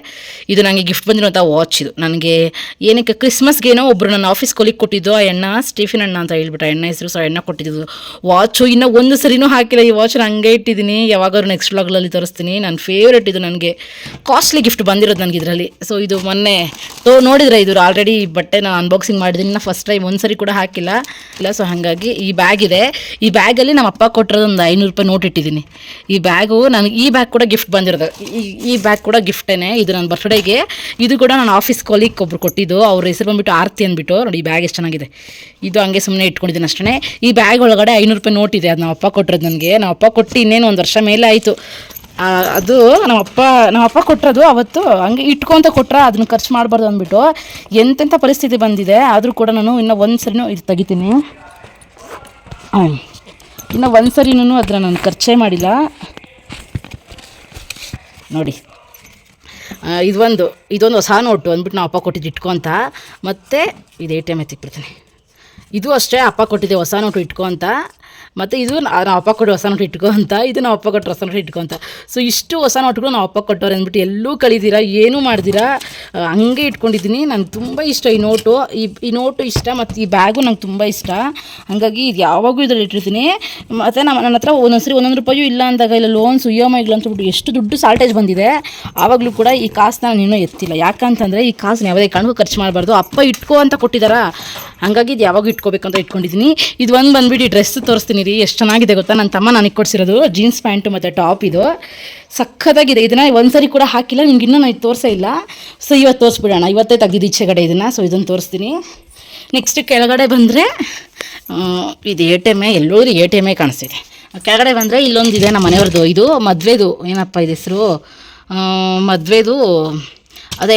ಇದು ನನಗೆ ಗಿಫ್ಟ್ ಬಂದಿರುವಂಥ ವಾಚ್ ಇದು. ನನಗೆ ಏನಕ್ಕೆ ಕ್ರಿಸ್ಮಸ್ಗೇನೋ ಒಬ್ಬರು ನನ್ನ ಆಫೀಸ್ ಕೊಲಿಗೆ ಕೊಟ್ಟಿದ್ದು, ಆ ಎಣ್ಣ ಸ್ಟೀಫಿನ್ ಅಣ್ಣ ಅಂತ ಹೇಳ್ಬಿಟ್ಟು ಎಣ್ಣೆ ಹೆಸರು ಸೊ ಎಣ್ಣೆ ಕೊಟ್ಟಿದ್ದು. ವಾಚು ಇನ್ನೂ ಒಂದು ಸರಿನೂ ಹಾಕಿಲ್ಲ. ಈ ವಾಚ್ ಹಂಗೆ ಇಟ್ಟಿದ್ದೀನಿ ಯಾವಾಗಾದ್ರೂ ನೆಕ್ಸ್ಟ್ ವ್ಲಾಗ್ಲಲ್ಲಿ ತೋರಿಸ್ತೀನಿ. ನನ್ನ ಫೇವ್ರೆಟ್ ಇದು ನನಗೆ. ಕಾಸ್ಟ್ಲಿ ಗಿಫ್ಟ್ ಬಂದಿರೋದು ನನಗೆ ಇದರಲ್ಲಿ. ಸೊ ಇದು ಮೊನ್ನೆ ತೋ ನೋಡಿದ್ರೆ ಇದು ಆಲ್ರೆಡಿ ಬಟ್ಟೆ ನಾನು ಅನ್ಬಾಕ್ಸಿಂಗ್ ಮಾಡಿದ್ದೀನಿ ನಾನು ಫಸ್ಟ್ ಟೈಮ್ ಒಂದು ಸರಿ ಕೂಡ ಹಾಕಿಲ್ಲ. ಇಲ್ಲ ಸೊ ಹಾಗಾಗಿ ಈ ಬ್ಯಾಗ್ ಇದೆ. ಈ ಬ್ಯಾಗಲ್ಲಿ ನಮ್ಮ ಅಪ್ಪ ಕೊಟ್ಟಿರೋದು ಒಂದು ಐನೂರು ರೂಪಾಯಿ ನೋಟ್ ಇಟ್ಟಿದ್ದೀನಿ ಈ ಬ್ಯಾಗು ನನಗೆ ಈ ಬ್ಯಾಗ್ ಕೂಡ ಗಿಫ್ಟ್ ಬಂದಿರೋದು. ಈ ಈ ಬ್ಯಾಗ್ ಕೂಡ ಗಿಫ್ಟೇನೆ ಇದು ನನ್ನ ಬರ್ತ್ಡೇಗೆ ಇದು ಕೂಡ ನಾನು ಆಫೀಸ್ ಕೊಲೀಗ್ ಒಬ್ರು ಕೊಟ್ಟಿದ್ದು. ಅವ್ರ ಹೆಸರು ಬಂದ್ಬಿಟ್ಟು ಆರ್ತಿ ಅಂದ್ಬಿಟ್ಟು. ನೋಡಿ, ಈ ಬ್ಯಾಗ್ ಎಷ್ಟು ಚೆನ್ನಾಗಿದೆ. ಇದು ಹಂಗೆ ಸುಮ್ಮನೆ ಇಟ್ಕೊಂಡಿದ್ದೀನಿ ಅಷ್ಟೇ ಈ ಬ್ಯಾಗ್ ಒಳಗಡೆ ಐನೂರು ರೂಪಾಯಿ ನೋಟ್ ಇದೆ. ಅದು ನಮ್ಮ ಅಪ್ಪ ಕೊಟ್ಟಿರೋದು ನನಗೆ. ನಮ್ಮ ಅಪ್ಪ ಕೊಟ್ಟು ಇನ್ನೇನು ಒಂದು ವರ್ಷ ಮೇಲೆ ಆಯಿತು. ಅದು ನಮ್ಮ ಅಪ್ಪ ನಮ್ಮ ಅಪ್ಪ ಕೊಟ್ಟಿರೋದು ಅವತ್ತು ಹಂಗೆ ಇಟ್ಕೊಂತ ಕೊಟ್ಟರೆ ಅದನ್ನ ಖರ್ಚು ಮಾಡಬಾರ್ದು ಅಂದ್ಬಿಟ್ಟು ಎಂತೆಂಥ ಪರಿಸ್ಥಿತಿ ಬಂದಿದೆ, ಆದರೂ ಕೂಡ ನಾನು ಇನ್ನು ಒಂದು ಸರಿನೂ ಇದು ತೆಗಿತೀನಿ. ಇನ್ನು ಒಂದು ಸರಿನೂ ಅದನ್ನ ನಾನು ಖರ್ಚೇ ಮಾಡಿಲ್ಲ. ನೋಡಿ. ಇದು ಇದೊಂದು ಇದೊಂದು ಹೊಸ ನೋಟು ಅಂದ್ಬಿಟ್ಟು ನಾವು ಅಪ್ಪ ಕೊಟ್ಟಿದ್ದು ಇಟ್ಕೊಂತ ಮತ್ತು ಇದು ಎ ಟಿ ಎಂ ಎತ್ತಿಕ್ಬಿಡ್ತೀನಿ ಇದು ಅಷ್ಟೇ ಅಪ್ಪ ಕೊಟ್ಟಿದ್ದೆ ಹೊಸ ನೋಟು ಇಟ್ಕೊ ಅಂತ. ಮತ್ತು ಇದು ನಾವು ಅಪ್ಪ ಕೊಟ್ಟು ಹೊಸ ನೋಟು ಇಟ್ಕೊ ಅಂತ, ಇದು ನಾವು ಅಪ್ಪ ಕೊಟ್ಟು ಹೊಸ ನೋಟು ಇಟ್ಕೊ ಅಂತ. ಸೊ ಇಷ್ಟು ಹೊಸ ನೋಟುಗಳು ನಾವು ಅಪ್ಪ ಕೊಟ್ಟವ್ರೆ ಅಂದ್ಬಿಟ್ಟು ಎಲ್ಲೂ ಕಳಿದೀರಾ ಏನೂ ಮಾಡ್ದಿರಾ ಹಂಗೆ ಇಟ್ಕೊಂಡಿದ್ದೀನಿ. ನಂಗೆ ತುಂಬ ಇಷ್ಟ ಈ ನೋಟು. ಈ ಈ ನೋಟು ಇಷ್ಟ ಮತ್ತು ಈ ಬ್ಯಾಗು ನಂಗೆ ತುಂಬ ಇಷ್ಟ. ಹಾಗಾಗಿ ಇದು ಯಾವಾಗೂ ಇದರಲ್ಲಿ ಇಟ್ಟಿರ್ತೀನಿ. ಮತ್ತು ನಮ್ಮ ನನ್ನ ಹತ್ರ ಒಂದೊಂದ್ಸರಿ ಒಂದೊಂದು ರೂಪಾಯಿಯೂ ಇಲ್ಲ ಅಂದಾಗ ಇಲ್ಲ ಲೋನ್ ಇ ಎಂ ಐಗಳು ಅಂತ ಬಿಟ್ಟು ಎಷ್ಟು ದುಡ್ಡು ಸಾಲ್ಟೇಜ್ ಬಂದಿದೆ, ಆವಾಗಲೂ ಕೂಡ ಈ ಕಾಸನ್ನ ನಾನು ಇನ್ನೂ ಎತ್ತಿಲ್ಲ. ಯಾಕಂತಂದರೆ ಈ ಕಾಸನ್ನ ಯಾವುದೇ ಕಾರಣಕ್ಕೂ ಖರ್ಚು ಮಾಡಬಾರ್ದು. ಅಪ್ಪ ಇಟ್ಕೋ ಅಂತ ಕೊಟ್ಟಿದ್ದಾರಾ ಹಾಗಾಗಿ ಇದು ಯಾವಾಗ ಇಟ್ಕೋಬೇಕಂತ ಇಟ್ಕೊಂಡಿದ್ದೀನಿ. ಇದು ಒಂದು ಬಂದ್ಬಿಟ್ಟು ಡ್ರೆಸ್ ತೋರಿಸ್ತೀನಿ. ರೀ ಎಷ್ಟು ಚೆನ್ನಾಗಿದೆ ಗೊತ್ತಾ? ನನ್ನ ತಮ್ಮ ನನಗೆ ಕೊಡಿಸಿರೋದು ಜೀನ್ಸ್ ಪ್ಯಾಂಟು ಮತ್ತು ಟಾಪ್ ಇದು. ಸಖತ್ತಾಗಿದೆ. ಇದನ್ನು ಒಂದ್ಸರಿ ಕೂಡ ಹಾಕಿಲ್ಲ, ನಿಮ್ಗೆ ಇನ್ನೂ ನಾನು ತೋರಿಸೇ ಇಲ್ಲ. ಸೊ ಇವತ್ತು ತೋರಿಸ್ಬಿಡೋಣ. ಇವತ್ತೇ ತೆಗ್ದಿದ್ದು ಈಚೆ ಕಡೆ ಇದನ್ನು ಸೊ ಇದನ್ನು ತೋರಿಸ್ತೀನಿ. ನೆಕ್ಸ್ಟ್ ಕೆಳಗಡೆ ಬಂದರೆ ಇದು ಎ ಟಿ ಎಮ್ಮೆ ಎಲ್ಲೋದ್ರೂ ಎ ಟಿ ಎಮ್ಮೆ ಕಾಣಿಸ್ತಿದೆ. ಕೆಳಗಡೆ ಬಂದರೆ ಇಲ್ಲೊಂದಿದೆ ನಮ್ಮ ಮನೆಯವ್ರದ್ದು ಇದು ಮದುವೆದು, ಏನಪ್ಪ ಇದು ಹೆಸರು? ಮದುವೆದು ಅದೇ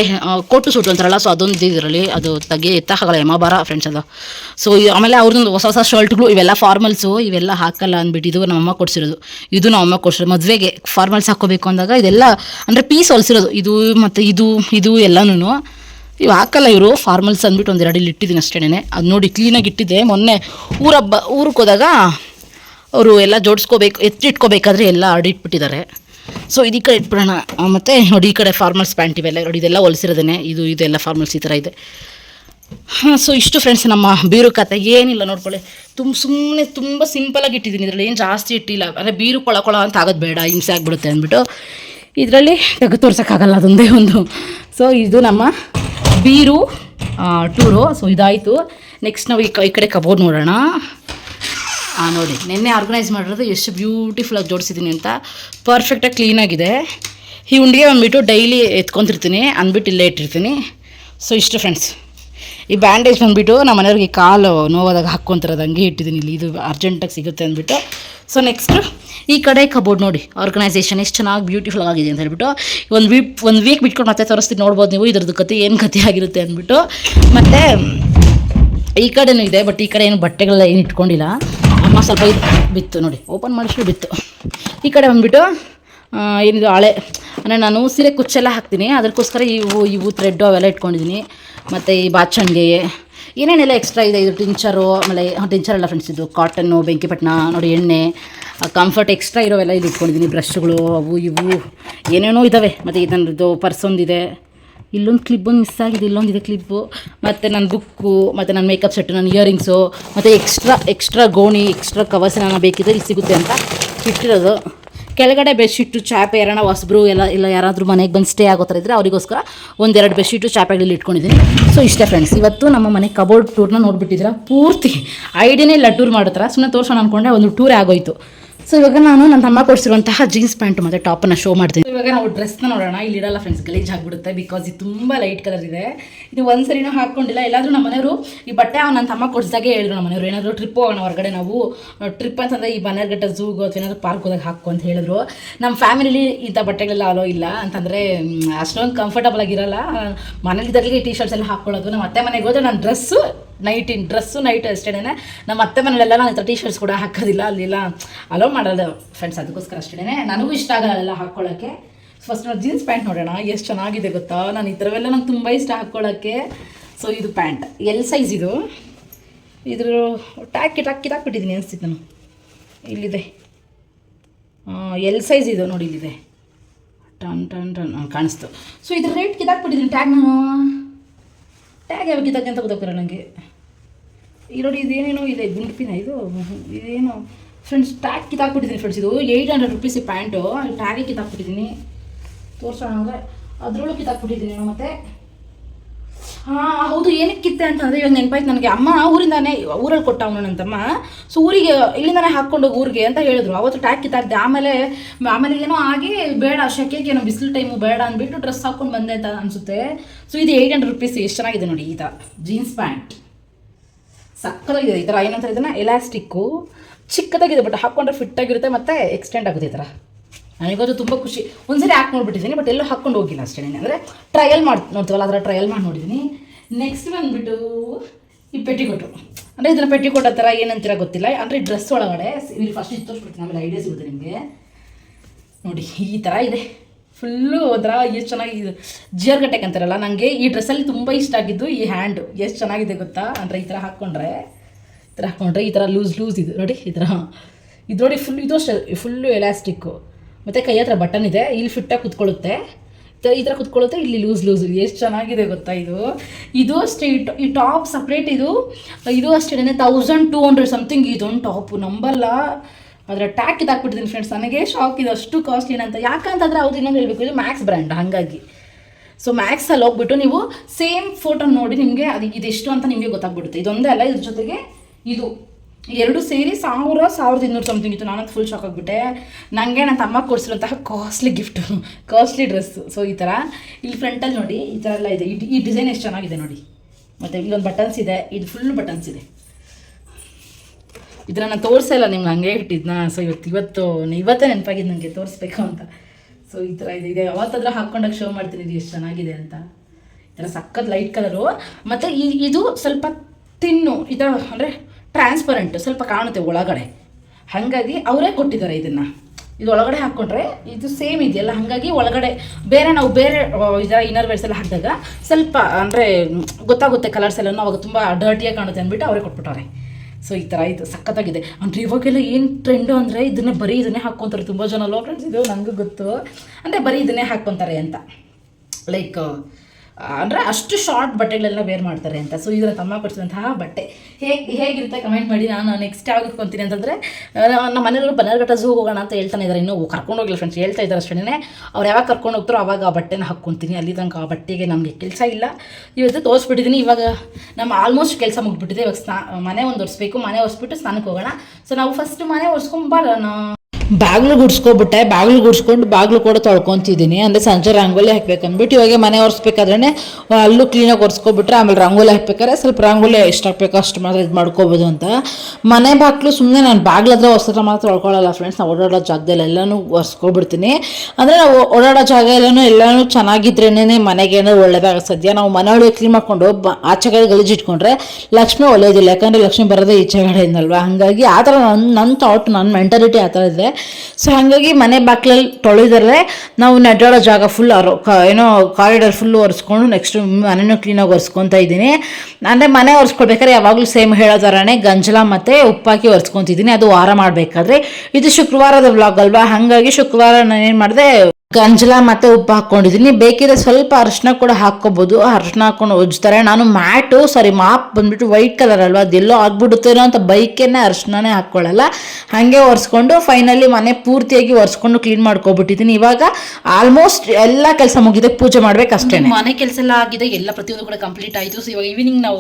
ಕೋಟು ಸೂಟು ಅಂತಾರಲ್ಲ ಸೊ ಅದೊಂದು ಇದರಲ್ಲಿ, ಅದು ತೆಗೆ ಎತ್ತಾಗಲ್ಲ ಯಮ ಬರ ಫ್ರೆಂಡ್ಸ್ ಅದು. ಸೊ ಆಮೇಲೆ ಅವ್ರದ್ದು ಹೊಸ ಹೊಸ ಶರ್ಟ್ಗಳು ಇವೆಲ್ಲ ಫಾರ್ಮಲ್ಸು ಇವೆಲ್ಲ ಹಾಕಲ್ಲ ಅಂದ್ಬಿಟ್ಟು ಇದು ನಮ್ಮಮ್ಮ ಕೊಡಿಸಿರೋದು. ಇದು ನಮ್ಮಮ್ಮ ಕೊಡಿಸಿರೋದು. ಮದುವೆಗೆ ಫಾರ್ಮಲ್ಸ್ ಹಾಕೋಬೇಕು ಅಂದಾಗ ಇದೆಲ್ಲ, ಅಂದರೆ ಪೀಸ್ ಹೊಲಿಸಿರೋದು. ಇದು ಮತ್ತು ಇದು ಇದು ಎಲ್ಲನೂ ಇವು ಹಾಕಲ್ಲ ಇವರು ಫಾರ್ಮಲ್ಸ್ ಅಂದ್ಬಿಟ್ಟು ಒಂದು ಎರಡು ಇಲ್ಲಿ ಇಟ್ಟಿದ್ದೀನಿ ಅಷ್ಟೇನೆ ಅದು ನೋಡಿ ಕ್ಲೀನಾಗಿ ಇಟ್ಟಿದ್ದೆ. ಮೊನ್ನೆ ಊರಬ್ಬ ಊರಿಗೆ ಹೋದಾಗ, ಅವರು ಎಲ್ಲ ಜೋಡಿಸ್ಕೋಬೇಕು ಎತ್ತಿಟ್ಕೋಬೇಕಾದ್ರೆ ಎಲ್ಲ ಅಡಿಟ್ಬಿಟ್ಟಿದ್ದಾರೆ ಸೊ ಇದು ಈ ಕಡೆ ಇಟ್ಬಿಡೋಣ ಮತ್ತು ನೋಡಿ ಈ ಕಡೆ ಫಾರ್ಮಲ್ಸ್ ಪ್ಯಾಂಟ್ ಇವೆಲ್ಲ. ನೋಡಿ, ಇದೆಲ್ಲ ಹೊಲಿಸಿರೋದೇ ಇದು ಇದೆಲ್ಲ ಫಾರ್ಮಲ್ಸ್ ಈ ಥರ ಇದೆ. ಹಾಂ ಸೊ ಇಷ್ಟು ಫ್ರೆಂಡ್ಸ್ ನಮ್ಮ ಬೀರು ಕತೆ. ಏನಿಲ್ಲ ನೋಡ್ಕೊಳ್ಳಿ. ತುಂಬ ಸುಮ್ಮನೆ ತುಂಬ ಸಿಂಪಲಾಗಿ ಇಟ್ಟಿದ್ದೀನಿ. ಇದರಲ್ಲಿ ಏನು ಜಾಸ್ತಿ ಇಟ್ಟಿಲ್ಲ. ಅಂದರೆ ಬೀರು ಕೊಳಕೊಳ ಕೊಳ ಅಂತ ಆಗೋದು ಬೇಡ. ಹಿಂಸೆ ಆಗಿಬಿಡುತ್ತೆ ಅಂದ್ಬಿಟ್ಟು. ಇದರಲ್ಲಿ ತೆಗೆದು ತೋರ್ಸೋಕ್ಕಾಗಲ್ಲ ಅದೊಂದೇ ಒಂದು. ಸೊ ಇದು ನಮ್ಮ ಬೀರು ಟೂರು. ಸೊ ಇದಾಯಿತು. ನೆಕ್ಸ್ಟ್ ನಾವು ಈ ಈ ಕಡೆ ಕಬೋರ್ಡ್ ನೋಡೋಣ. ನೋಡಿ, ನಿನ್ನೆ ಆರ್ಗನೈಸ್ ಮಾಡಿರೋದು ಎಷ್ಟು ಬ್ಯೂಟಿಫುಲ್ಲಾಗಿ ಜೋಡಿಸಿದ್ದೀನಿ ಅಂತ. ಪರ್ಫೆಕ್ಟಾಗಿ ಕ್ಲೀನಾಗಿದೆ ಈ ಉಂಡಿಗೆ ಬಂದುಬಿಟ್ಟು ಡೈಲಿ ಎತ್ಕೊತಿರ್ತೀನಿ, ಅಂದ್ಬಿಟ್ಟು ಇಲ್ಲೇ ಇಟ್ಟಿರ್ತೀನಿ. ಸೊ ಇಷ್ಟು ಫ್ರೆಂಡ್ಸ್ ಈ ಬ್ಯಾಂಡೇಜ್ ಬಂದುಬಿಟ್ಟು ನಮ್ಮ ಮನೆಯವ್ರಿಗೆ ಕಾಲು ನೋವಾದಾಗ ಹಾಕ್ಕೊಂತಿರೋದು ಹಂಗೆ ಇಟ್ಟಿದ್ದೀನಿ ಇಲ್ಲಿ. ಇದು ಅರ್ಜೆಂಟಾಗಿ ಸಿಗುತ್ತೆ ಅಂದ್ಬಿಟ್ಟು. ಸೊ ನೆಕ್ಸ್ಟು ಈ ಕಡೆ ಕಬೋರ್ಡ್ ನೋಡಿ ಆರ್ಗನೈಸೇಷನ್ ಎಷ್ಟು ಚೆನ್ನಾಗಿ ಬ್ಯೂಟಿಫುಲ್ ಆಗಿದೆ ಅಂತ ಹೇಳ್ಬಿಟ್ಟು. ಒಂದು ವೀಕ್ ಒಂದು ವೀಕ್ ಬಿಟ್ಕೊಂಡು ಮತ್ತೆ ತೋರಿಸ್ತೀನಿ, ನೋಡ್ಬೋದು ನೀವು ಇದ್ರದ್ದು ಕತೆ ಏನು ಕತೆ ಆಗಿರುತ್ತೆ ಅಂದ್ಬಿಟ್ಟು. ಮತ್ತು ಈ ಕಡೆನೂ ಇದೆ ಬಟ್ ಈ ಕಡೆ ಏನು ಬಟ್ಟೆಗಳೆಲ್ಲ ಏನು ಇಟ್ಕೊಂಡಿಲ್ಲ. ಸ್ವಲ್ಪ ಇದು ಬಿತ್ತು ನೋಡಿ ಓಪನ್ ಮಾಡಿಸ್ಬಿಟ್ಟು ಬಿತ್ತು. ಈ ಕಡೆ ಬಂದುಬಿಟ್ಟು ಏನಿದು ಹಳೆ, ಅಂದರೆ ನಾನು ಸೀರೆ ಕುಚ್ಚೆಲ್ಲ ಹಾಕ್ತೀನಿ, ಅದಕ್ಕೋಸ್ಕರ ಇವು ಇವು ಥ್ರೆಡ್ಡು ಅವೆಲ್ಲ ಇಟ್ಕೊಂಡಿದ್ದೀನಿ ಮತ್ತು ಈ ಬಾಚಣಿಗೆ, ಏನೇನೆಲ್ಲ ಎಕ್ಸ್ಟ್ರಾ ಇದೆ, ಇದು ಟಿಂಚರು ಆಮೇಲೆ ಟಿಂಚರ್ ಎಲ್ಲ ಫ್ರೆಂಡ್ಸ್ ಇದು ಕಾಟನ್ನು ಬೆಂಕಿಪಟ್ಟಣ ನೋಡಿ ಎಣ್ಣೆ ಕಂಫರ್ಟ್ ಎಕ್ಸ್ಟ್ರಾ ಇರೋವೆಲ್ಲ ಇದು ಇಟ್ಕೊಂಡಿದ್ದೀನಿ ಬ್ರಷ್ಗಳು ಅವು ಇವು, ಏನೇನೋ ಇದ್ದಾವೆ ಮತ್ತು ಇದನ್ನದು ಪರ್ಸ್ ಒಂದಿದೆ. ಇಲ್ಲೊಂದು ಕ್ಲಿಪ್ ಒಂದು ಮಿಸ್ ಆಗಿದೆ, ಇಲ್ಲೊಂದು ಇದೆ ಕ್ಲಿಪ್ಪು ಮತ್ತು ನನ್ನ ಬುಕ್ಕು ಮತ್ತು ನನ್ನ ಮೇಕಪ್ ಸೆಟ್ಟು ನನ್ನ ಇಯರಿಂಗ್ಸು ಮತ್ತು ಎಕ್ಸ್ಟ್ರಾ ಎಕ್ಸ್ಟ್ರಾ ಗೋಣಿ ಎಕ್ಸ್ಟ್ರಾ ಕವರ್ಸ್ ನಾನು ಬೇಕಿದ್ರೆ ಇಲ್ಲಿ ಸಿಗುತ್ತೆ ಅಂತ ಇಟ್ಟಿರೋದು. ಕೆಳಗಡೆ ಬೆಡ್ಶೀಟು ಚಾಪೆ ಯಾರಣ ಹೊಸಬ್ರು ಎಲ್ಲ, ಇಲ್ಲ ಯಾರಾದರೂ ಮನೆಗೆ ಬಂದು ಸ್ಟೇ ಆಗೋ ಥರ ಇದ್ದರೆ ಅವರಿಗೋಸ್ಕರ ಒಂದೆರಡು ಬೆಡ್ಶೀಟು ಚಾಪೆಗಳಲ್ಲಿ ಇಟ್ಕೊಂಡಿದ್ದೀನಿ. ಸೊ ಇಷ್ಟೇ ಫ್ರೆಂಡ್ಸ್ ಇವತ್ತು ನಮ್ಮ ಮನೆ ಕಬೋರ್ಡ್ ಟೂರ್ನ ನೋಡಿಬಿಟ್ಟಿದ್ರೆ ಪೂರ್ತಿ. ಐಡಿನೇ ಇಲ್ಲ ಟೂರ್ ಮಾಡೋ ಸುಮ್ಮನೆ ತೋರ್ಸೋಣ ಅಂದ್ಕೊಂಡೆ ಒಂದು ಟೂರೇ ಆಗೋಯ್ತು. ಸೊ ಇವಾಗ ನಾನು ನನ್ನ ತಮ್ಮ ಕೊಡಿಸಿರುವಂತಹ ಜೀನ್ಸ್ ಪ್ಯಾಂಟ್ ಮತ್ತು ಟಾಪನ್ನು ಶೋ ಮಾಡ್ತೀನಿ. ಇವಾಗ ನಾವು ಡ್ರೆಸ್ನ ನೋಡೋಣ. ಇಲ್ಲಿ ಇಡಲ್ಲ ಫ್ರೆಂಡ್ಸ್ ಗಲೀಜ್ ಆಗಿಬಿಡುತ್ತೆ ಬಿಕಾಸ್ ಇದು ತುಂಬ ಲೈಟ್ ಕಲರ್ ಇದೆ. ಇದು ಒಂದು ಹಾಕೊಂಡಿಲ್ಲ. ಹಾಕ್ಕೊಂಡಿಲ್ಲ ಎಲ್ಲಾದರೂ ನಮ್ಮ ಮನೆಯವರು ಈ ಬಟ್ಟೆ ಅವ್ನು ನನ್ನ ತಮ್ಮ ಕೊಡಿಸಿದಾಗೆ ಹೇಳಿದ್ರು ನಮ್ಮ ಮನೆಯವರು. ಏನಾದರೂ ಟ್ರಿಪ್ ಹೋಗೋಣ ಹೊರಗಡೆ ನಾವು. ಟ್ರಿಪ್ ಅಂತಂದ್ರೆ ಈ ಬನ್ನೇರ್ಘಟ್ಟ ಝೂಗು ಅಥವಾ ಏನಾದ್ರು ಪಾರ್ಕ್ ಹೋದಾಗ ಹಾಕು ಅಂತ ಹೇಳಿದ್ರು. ನಮ್ಮ ಫ್ಯಾಮಿಲಿಲಿ ಇಂಥ ಬಟ್ಟೆಗಳೆಲ್ಲ ಅಲೋ ಇಲ್ಲ. ಅಂತಂದ್ರೆ ಅಷ್ಟೊಂದು ಕಂಫರ್ಟಬಲ್ ಆಗಿರಲ್ಲ. ಮನೇಲಿದ್ದಾಗಲೇ ಟೀ ಶರ್ಟ್ಸ್ ಎಲ್ಲ ಹಾಕ್ಕೊಳ್ಳೋದು ನಮ್ಮ ಅತ್ತೆ ಮನೆಗೆ ಹೋದ್ರೆ ನನ್ನ ಡ್ರೆಸ್ಸು ನೈಟಿನ ಡ್ರೆಸ್ಸು ನೈಟ್ ಅಷ್ಟೇನೆ ನಮ್ಮ ಅತ್ತೆ ಮನೇಲೆಲ್ಲ ನಾನು ಟೀ ಶರ್ಟ್ಸ್ ಕೂಡ ಹಾಕೋದಿಲ್ಲ, ಅಲ್ಲಿಲ್ಲ ಅಲೋ ಮಾಡೋದು ಫ್ರೆಂಡ್ಸ್ ಅದಕ್ಕೋಸ್ಕರ ಅಷ್ಟೇ ನನಗೂ ಇಷ್ಟ ಆಗಲ್ಲ ಅಲ್ಲೆಲ್ಲ ಹಾಕ್ಕೊಳ್ಳೋಕ್ಕೆ ಫಸ್ಟ್ ನಾವು ಜೀನ್ಸ್ ಪ್ಯಾಂಟ್ ನೋಡೋಣ, ಎಷ್ಟು ಚೆನ್ನಾಗಿದೆ ಗೊತ್ತಾ? ನಾನು ಈ ಥರವೆಲ್ಲ ನಂಗೆ ತುಂಬ ಇಷ್ಟ ಹಾಕ್ಕೊಳ್ಳೋಕ್ಕೆ ಸೊ ಇದು ಪ್ಯಾಂಟ್ ಎಲ್ ಸೈಜ್ ಇದು. ಇದ್ರ ಟ್ಯಾಕ್ ಟಾಕಿ ಹಾಕ್ಬಿಟ್ಟಿದ್ದೀನಿ ಅನಿಸ್ತಿತ್ತು ನಾನು ಇಲ್ಲಿದೆ. ಎಲ್ ಸೈಜ್ ಇದು ನೋಡಿ ಇಲ್ಲಿದೆ. ಟನ್ ಟನ್ ಟನ್ ಕಾಣಿಸ್ತು. ಸೊ ಇದ್ರ ರೇಟ್ ಕಿತ್ತಾಕ್ಬಿಟ್ಟಿದ್ದೀನಿ ಟ್ಯಾಗ್ ನಾನು ಟ್ಯಾಗ್ ಯಾವ ಕಿತ್ತಾಕೆ ಅಂತ ಗೊತ್ತಾಗ್ತಾರೆ ನನಗೆ. ಈ ನೋಡಿ ಇದೇನೇನೋ ಇದೆ ಗುಂಡ್ಪಿನ ಇದು, ಇದೇನು. ಫ್ರೆಂಡ್ಸ್ ಟ್ಯಾಗ್ ಕಿತ್ತಾಕ್ಬಿಟ್ಟಿದ್ದೀನಿ ಫ್ರೆಂಡ್ಸ್ ಇದು ಏಯ್ಟ್ ಹಂಡ್ರೆಡ್ ರುಪೀಸ್ ಪ್ಯಾಂಟು. ಟ್ಯಾಗೆ ಕಿತ್ತಾಕ್ಬಿಟ್ಟಿದ್ದೀನಿ ತೋರಿಸೋಣ ಅಂದರೆ ಅದರೊಳಗೆ ಕಿತ್ತಾಕ್ಬಿಟ್ಟಿದ್ದೀನಿ ಮತ್ತೆ. ಹಾಂ, ಹೌದು, ಏನಕ್ಕೆ ಕಿತ್ತೆ ಅಂತಂದರೆ ಇವಾಗ ನೆನಪಾಯ್ತು ನನಗೆ. ಅಮ್ಮ ಊರಿಂದಾನೇ ಊರಲ್ಲಿ ಕೊಟ್ಟ ಅವನು ಸೊ ಊರಿಗೆ, ಇಲ್ಲಿಂದಾನೆ ಹಾಕ್ಕೊಂಡು ಊರಿಗೆ ಅಂತ ಹೇಳಿದ್ರು. ಅವತ್ತು ಟ್ಯಾಕ್ ಕಿತ್ತಾಕ್ದೆ ಆಮೇಲೆ ಆಮೇಲೆ ಏನೋ ಆಗಿ, ಬೇಡ, ಶೆಕೆಗೆ ಏನೋ ಬಿಸಿಲು ಟೈಮು ಬೇಡ ಅಂದ್ಬಿಟ್ಟು ಡ್ರೆಸ್ ಹಾಕ್ಕೊಂಡು ಬಂದೆ ಅಂತ ಅನಿಸುತ್ತೆ. ಸೊ ಇದು ಏಯ್ಟ್ ಹಂಡ್ರೆಡ್ ರುಪೀಸ್ ಎಷ್ಟು ಚೆನ್ನಾಗಿದೆ ನೋಡಿ ಈ ಥರ ಜೀನ್ಸ್ ಪ್ಯಾಂಟ್ ಸಕ್ಕದಾಗಿದೆ ಈ ಥರ ಏನಂತ ಇದನ್ನು? ಎಲಾಸ್ಟಿಕ್ಕು ಚಿಕ್ಕದಾಗಿದೆ ಬಟ್ ಹಾಕ್ಕೊಂಡ್ರೆ ಫಿಟ್ ಆಗಿರುತ್ತೆ, ಮತ್ತು ಎಕ್ಸ್ಟೆಂಡ್ ಆಗುತ್ತೆ ಈ ಥರ ನನಗದು ತುಂಬ ಖುಷಿ. ಒಂದ್ಸರಿ ಹಾಕಿ ನೋಡ್ಬಿಟ್ಟಿದ್ದೀನಿ ಬಟ್ ಎಲ್ಲೂ ಹಾಕ್ಕೊಂಡು ಹೋಗಿಲ್ಲ ಅಷ್ಟೇ ಅಂದರೆ ಟ್ರಯಲ್ ಮಾಡಿ, ನೋಡ್ತೀವಲ್ಲ, ಅದರ ಟ್ರಯಲ್ ಮಾಡಿ ನೋಡಿದ್ದೀನಿ ನೆಕ್ಸ್ಟ್ ಬಂದುಬಿಟ್ಟು ಈ ಪೆಟ್ಟಿಕೋಟು ಅಂದರೆ ಇದನ್ನು ಪೆಟ್ಟಿಕೊಟ್ಟ ಥರ ಏನಂತೀರ ಗೊತ್ತಿಲ್ಲ. ಅಂದರೆ ಡ್ರೆಸ್ ಒಳಗಡೆ ಇಲ್ಲಿ ಫಸ್ಟ್ ಇದು ತೋರಿಸ್ಬಿಡ್ತೀನಿ, ಆಮೇಲೆ ಐಡಿಯಾ ಸಿಗುತ್ತೆ ನಿಮಗೆ. ನೋಡಿ, ಈ ಥರ ಇದೆ. ಫುಲ್ಲು ಒಂಥರ ಎಷ್ಟು ಚೆನ್ನಾಗಿ ಜಿಯರ್ ಗಟ್ಟೆಗೆ ಅಂತಾರಲ್ಲ ನನಗೆ ಈ ಡ್ರೆಸ್ಸಲ್ಲಿ ತುಂಬ ಇಷ್ಟ ಆಗಿದ್ದು ಈ ಹ್ಯಾಂಡು ಎಷ್ಟು ಚೆನ್ನಾಗಿದೆ ಗೊತ್ತಾ? ಅಂದರೆ ಈ ಥರ ಹಾಕ್ಕೊಂಡ್ರೆ ಈ ಥರ ಹಾಕ್ಕೊಂಡ್ರೆ ಈ ಥರ ಲೂಸ್ ಲೂಸ್ ಇದು. ನೋಡಿ, ಈ ಥರ ಇದು ನೋಡಿ ಫುಲ್ ಇದು ಅಷ್ಟೇ ಫುಲ್ಲು ಎಲಾಸ್ಟಿಕ್ಕು ಮತ್ತು ಕೈ ಹತ್ರ ಬಟನ್ ಇದೆ, ಇಲ್ಲಿ ಫಿಟ್ಟಾಗಿ ಕುತ್ಕೊಳ್ಳುತ್ತೆ. ಈ ಥರ- ಕುತ್ಕೊಳ್ಳುತ್ತೆ, ಇಲ್ಲಿ ಲೂಸ್ ಲೂಸ್ ಎಷ್ಟು ಚೆನ್ನಾಗಿದೆ ಗೊತ್ತಾ ಇದು? ಇದು ಅಷ್ಟೇ, ಈ ಟಾಪ್ ಸಪ್ರೇಟ್ ಇದು ಇದು ಅಷ್ಟೇ ತೌಸಂಡ್ ಟೂ ಹಂಡ್ರೆಡ್ ಸಮಥಿಂಗ್ ಇದೊಂದು ಟಾಪು ನಂಬಲ್ಲ. ಅದರ ಟ್ಯಾಕ್ ಇದಾಕ್ಬಿಟ್ಟಿದ್ದೀನಿ ಫ್ರೆಂಡ್ಸ್ ನನಗೆ ಶಾಕ್ ಇದು ಅಷ್ಟು ಕಾಸ್ಟ್ಲಿನ ಅಂತ ಯಾಕಂತಂದ್ರೆ ಅವ್ರು ಇನ್ನೊಂದು ಹೇಳಬೇಕು, ಇದು ಮ್ಯಾಕ್ಸ್ ಬ್ರ್ಯಾಂಡ್ ಹಾಗಾಗಿ. ಸೊ ಮ್ಯಾಕ್ಸಲ್ಲಿ ಹೋಗ್ಬಿಟ್ಟು ನೀವು ಸೇಮ್ ಫೋಟೋ ನೋಡಿ ನಿಮಗೆ ಅದು ಇದೆಷ್ಟು ಅಂತ ನಿಮಗೆ ಗೊತ್ತಾಗ್ಬಿಡುತ್ತೆ. ಇದೊಂದೇ ಅಲ್ಲ, ಇದ್ರ ಜೊತೆಗೆ ಇದು. ಎರಡು ಸೇರಿ ಸಾವಿರ, ಸಾವಿರದ ಇನ್ನೂರು ಸಮಥಿಂಗ್ ಇತ್ತು. ನಾನಂತ ಫುಲ್ ಶಾಕ್ ಆಗಿಬಿಟ್ಟೆ. ನನಗೆ ನನ್ನ ತಮ್ಮ ಕೊಡಿಸಿರುವಂತಹ costly gift costly dress so ಈ ಥರ ಇಲ್ಲಿ ಫ್ರಂಟಲ್ಲಿ ನೋಡಿ, ಈ ಥರ ಎಲ್ಲ ಇದೆ. ಈ- ಡಿಸೈನ್ ಎಷ್ಟು ಚೆನ್ನಾಗಿದೆ ನೋಡಿ. ಮತ್ತು ಇಲ್ಲೊಂದು ಬಟನ್ಸ್ ಇದೆ. ಇದು ಫುಲ್ ಬಟನ್ಸ್ ಇದೆ. ಇದನ್ನ ನಾನು ತೋರಿಸಲ್ಲ ನಿಮ್ಗೆ. ಹಂಗೆ ಇಟ್ಟಿದ್ನ. ಸೊ ಇವತ್ತು ಇವತ್ತು ಇವತ್ತೇ ನೆನಪಾಗಿದ್ದು ನನಗೆ ತೋರಿಸ್ಬೇಕು ಅಂತ. ಸೊ ಈ ಥರ ಇದೆ. ಇದೆ ಯಾವತ್ತಾದ್ರೂ ಹಾಕ್ಕೊಂಡಾಗ ಶೋ ಮಾಡ್ತೀನಿ. ಇದು ಎಷ್ಟು ಚೆನ್ನಾಗಿದೆ ಅಂತ. ಈ ಥರ ಸಖತ್ ಲೈಟ್ ಕಲರು ಮತ್ತು ಇದು ಸ್ವಲ್ಪ ತಿನ್ನು ಈ ಥರ ಅಂದರೆ ಟ್ರಾನ್ಸ್ಪರೆಂಟ್ ಸ್ವಲ್ಪ ಕಾಣುತ್ತೆ ಒಳಗಡೆ. ಹಾಗಾಗಿ ಅವರೇ ಕೊಟ್ಟಿದ್ದಾರೆ ಇದನ್ನು. ಇದು ಒಳಗಡೆ ಹಾಕ್ಕೊಂಡ್ರೆ ಇದು ಸೇಮ್ ಇದೆಯಲ್ಲ? ಹಾಗಾಗಿ ಒಳಗಡೆ ಬೇರೆ ನಾವು ಬೇರೆ ಇದರ ಇನ್ನರ್ ವೇರ್ಸ್ ಎಲ್ಲ ಹಾಕಿದಾಗ ಸ್ವಲ್ಪ, ಅಂದರೆ, ಗೊತ್ತಾಗುತ್ತೆ ಕಲರ್ಸ್ ಎಲ್ಲ ಅವಾಗ ತುಂಬ ಡರ್ಟಿಯಾಗಿ ಕಾಣುತ್ತೆ ಅಂದ್ಬಿಟ್ಟು ಅವರೇ ಕೊಟ್ಬಿಟ್ಟಾರೆ. ಸೊ ಈ ಥರ ಇದು ಸಖತ್ತಾಗಿದೆ. ಅಂದರೆ ಇವಾಗೆಲ್ಲ ಏನು ಟ್ರೆಂಡು ಅಂದರೆ ಇದನ್ನೇ ಬರೀ ಇದನ್ನೇ ಹಾಕ್ಕೊತಾರೆ ತುಂಬ ಜನ ಲೋ ಫ್ರೆಂಡ್ಸ್ ಇದು ನನಗೂ ಗೊತ್ತು. ಅಂದರೆ ಬರೀ ಇದನ್ನೇ ಹಾಕ್ಕೊತಾರೆ ಅಂತ. ಲೈಕ್ ಅಂದರೆ ಅಷ್ಟು ಶಾರ್ಟ್ ಬಟ್ಟೆಗಳೆಲ್ಲ ವೇರ್ ಮಾಡ್ತಾರೆ ಅಂತ. ಸೊ ಇದರ ತಮ್ಮ ಕೊಡಿಸಿದಂತಹ ಬಟ್ಟೆ. ಹೇಗೆ, ಹೇಗಿರುತ್ತೆ ಕಮೆಂಟ್ ಮಾಡಿ ನಾನು ನೆಕ್ಸ್ಟ್ ಯಾವಾಗ ಇಟ್ಕೊತೀನಿ ಅಂತಂದರೆ ನಮ್ಮ ಮನೆಯವರು ಬನ್ನರ್ಘಟ್ಟ ಝೂ ಹೋಗೋಣ ಅಂತ ಹೇಳ್ತಾನೆ ಇದ್ದಾರೆ ಇನ್ನೂ ಕರ್ಕೊಂಡು ಹೋಗಿಲ್ಲ ಫ್ರೆಂಡ್ಸ್ ಹೇಳ್ತಾ ಇದ್ದಾರೆ ಅಷ್ಟೇ ಅವ್ರು ಯಾವಾಗ ಕರ್ಕೊಂಡು ಹೋಗ್ತಾರೋ ಅವಾಗ ಆ ಬಟ್ಟೆನ ಹಾಕ್ಕೊತೀನಿ. ಅಲ್ಲಿ ತನಕ ಆ ಬಟ್ಟೆಗೆ ನಮಗೆ ಕೆಲಸ ಇಲ್ಲ. ಇವತ್ತು ತೋರಿಸ್ಬಿಟ್ಟಿದ್ದೀನಿ ಇವಾಗ ನಮ್ಮ ಆಲ್ಮೋಸ್ಟ್ ಕೆಲಸ ಮುಗ್ಬಿಟ್ಟಿದೆ ಇವಾಗ ಸ್ನಾ, ಮನೆ ಒಂದು ಒರೆಸ್ಬೇಕು. ಮನೆ ಒರೆಸ್ಬಿಟ್ಟು ಸ್ನಾನಕ್ಕೆ ಹೋಗೋಣ. ಸೊ ನಾವು ಫಸ್ಟ್ ಮನೆ ಒರೆಸ್ಕೊಂಬರೋಣ ಬಾಗಿಲು ಗುಡ್ಸ್ಕೊಬಿಟ್ಟೆ, ಬಾಗಿಲು ಗುಡ್ಸ್ಕೊಂಡು ಬಾಗಿಲು ಕೂಡ ತೊಳ್ಕೊತಿದ್ದೀನಿ. ಅಂದರೆ ಸಂಜೆ ರಂಗೋಲಿ ಹಾಕ್ಬೇಕಂದ್ಬಿಟ್ಟು ಇವಾಗ ಮನೆ ಒರೆಸ್ಬೇಕಾದ್ರೆ ಅಲ್ಲೂ ಕ್ಲೀನಾಗಿ ಒರೆಸ್ಕೊಬಿಟ್ರೆ ಆಮೇಲೆ ರಂಗೋಲಿ ಹಾಕ್ಬೇಕಾದ್ರೆ ಸ್ವಲ್ಪ ರಂಗೋಲಿ ಎಷ್ಟು ಹಾಕ್ಬೇಕು ಅಷ್ಟು ಮಾತ್ರ ಇದು ಮಾಡ್ಕೋಬೋದು ಅಂತ. ಮನೆ ಬಾಗಿಲು ಸುಮ್ಮನೆ ನಾನು ಬಾಗಿಲು ಹತ್ರ ಹೊಸತ್ರ ಮಾತ್ರ ತೊಳ್ಕೊಳ್ಳಲ್ಲ ಫ್ರೆಂಡ್ಸ್ ನಾವು ಓಡಾಡೋ ಜಾಗದಲ್ಲಿ ಎಲ್ಲನೂ ಒರೆಸ್ಕೊಬಿಡ್ತೀನಿ. ಅಂದರೆ ನಾವು ಓಡಾಡೋ ಜಾಗ ಎಲ್ಲನೂ ಎಲ್ಲನೂ ಚೆನ್ನಾಗಿದ್ರೇ ಮನೆಗೆ ಏನಾದ್ರು ಒಳ್ಳೇದಾಗ ಸದ್ಯ ನಾವು ಮನೆ ಒಳಗೆ ಕ್ಲೀನ್ ಮಾಡ್ಕೊಂಡು ಆಚೆ ಕಡೆ ಗಲೀಜಿಟ್ಕೊಂಡ್ರೆ ಲಕ್ಷ್ಮಿ ಒಳ್ಳೇದಿಲ್ಲ. ಯಾಕಂದರೆ ಲಕ್ಷ್ಮಿ ಬರೋದೇ ಈಚೆ ಕಡೆಯಿಂದಲ್ವಾ? ಹಾಗಾಗಿ ಆ ಥರ ನನ್ನ ನನ್ನ ಥಾಟ್ ನನ್ನ ಮೆಂಟಾಲಿಟಿ ಆ ಥರ ಇದೆ. ಸೊ ಹಾಗಾಗಿ ಮನೆ ಬಾಕ್ಲಲ್ಲಿ ತೊಳೆದರೆ ನಾವು ನಡ್ಡಾಡೋ ಜಾಗ ಫುಲ್ ಅರೋ ಏನೋ ಕಾರಿಡಾರ್ ಫುಲ್ಲು ಒರೆಸ್ಕೊಂಡು ನೆಕ್ಸ್ಟ್ ಮನೆಯೂ ಕ್ಲೀನಾಗಿ ಒರೆಸ್ಕೊತಾ ಇದ್ದೀನಿ. ಅಂದರೆ ಮನೆ ಒರೆಸ್ಕೊಳ್ಬೇಕಾದ್ರೆ ಯಾವಾಗಲೂ ಸೇಮ್ ಹೇಳೋ ಥರನೇ ಗಂಜಲ ಮತ್ತು ಉಪ್ಪಾಕಿ ಒರೆಸ್ಕೊತಿದ್ದೀನಿ. ಅದು ವಾರ ಮಾಡಬೇಕಾದ್ರೆ. ಇದು ಶುಕ್ರವಾರದ ವ್ಲಾಗ್ ಅಲ್ವಾ? ಹಾಗಾಗಿ ಶುಕ್ರವಾರ ನಾನೇನು ಮಾಡಿದೆ ಗಂಜಲ ಮತ್ತೆ ಉಪ್ಪು ಹಾಕ್ಕೊಂಡಿದ್ದೀನಿ. ಬೇಕಿದ್ರೆ ಸ್ವಲ್ಪ ಅರಿಶಿನ ಕೂಡ ಹಾಕ್ಕೋಬೋದು. ಅರಿಶಿನ ಹಾಕೊಂಡು ಉಜ್ತಾರೆ ನಾನು ಮ್ಯಾಟು, ಸಾರಿ ಮಾಪ್ ಬಂದ್ಬಿಟ್ಟು ವೈಟ್ ಕಲರ್ ಅಲ್ವಾ ಅದೆಲ್ಲೋ ಆಗ್ಬಿಡುತ್ತೇನೋ ಅಂತ ಬೈಕೇನೆ ಅರಿಶಿನೇ ಹಾಕ್ಕೊಳ್ಳಲ್ಲ. ಹಾಗೆ ಒರೆಸ್ಕೊಂಡು ಫೈನಲಿ ಮನೆ ಪೂರ್ತಿಯಾಗಿ ಒರೆಸ್ಕೊಂಡು ಕ್ಲೀನ್ ಮಾಡ್ಕೊಬಿಟ್ಟಿದ್ದೀನಿ. ಇವಾಗ ಆಲ್ಮೋಸ್ಟ್ ಎಲ್ಲ ಕೆಲಸ ಮುಗಿದೆ. ಪೂಜೆ ಮಾಡ್ಬೇಕಷ್ಟೇ ಮನೆ ಕೆಲಸ ಎಲ್ಲ ಆಗಿದೆ. ಎಲ್ಲ ಪ್ರತಿಯೊಂದು ಕೂಡ ಕಂಪ್ಲೀಟ್ ಆಯಿತು. ಸೊ ಇವಾಗ ಈವ್ನಿಂಗ್ ನಾವು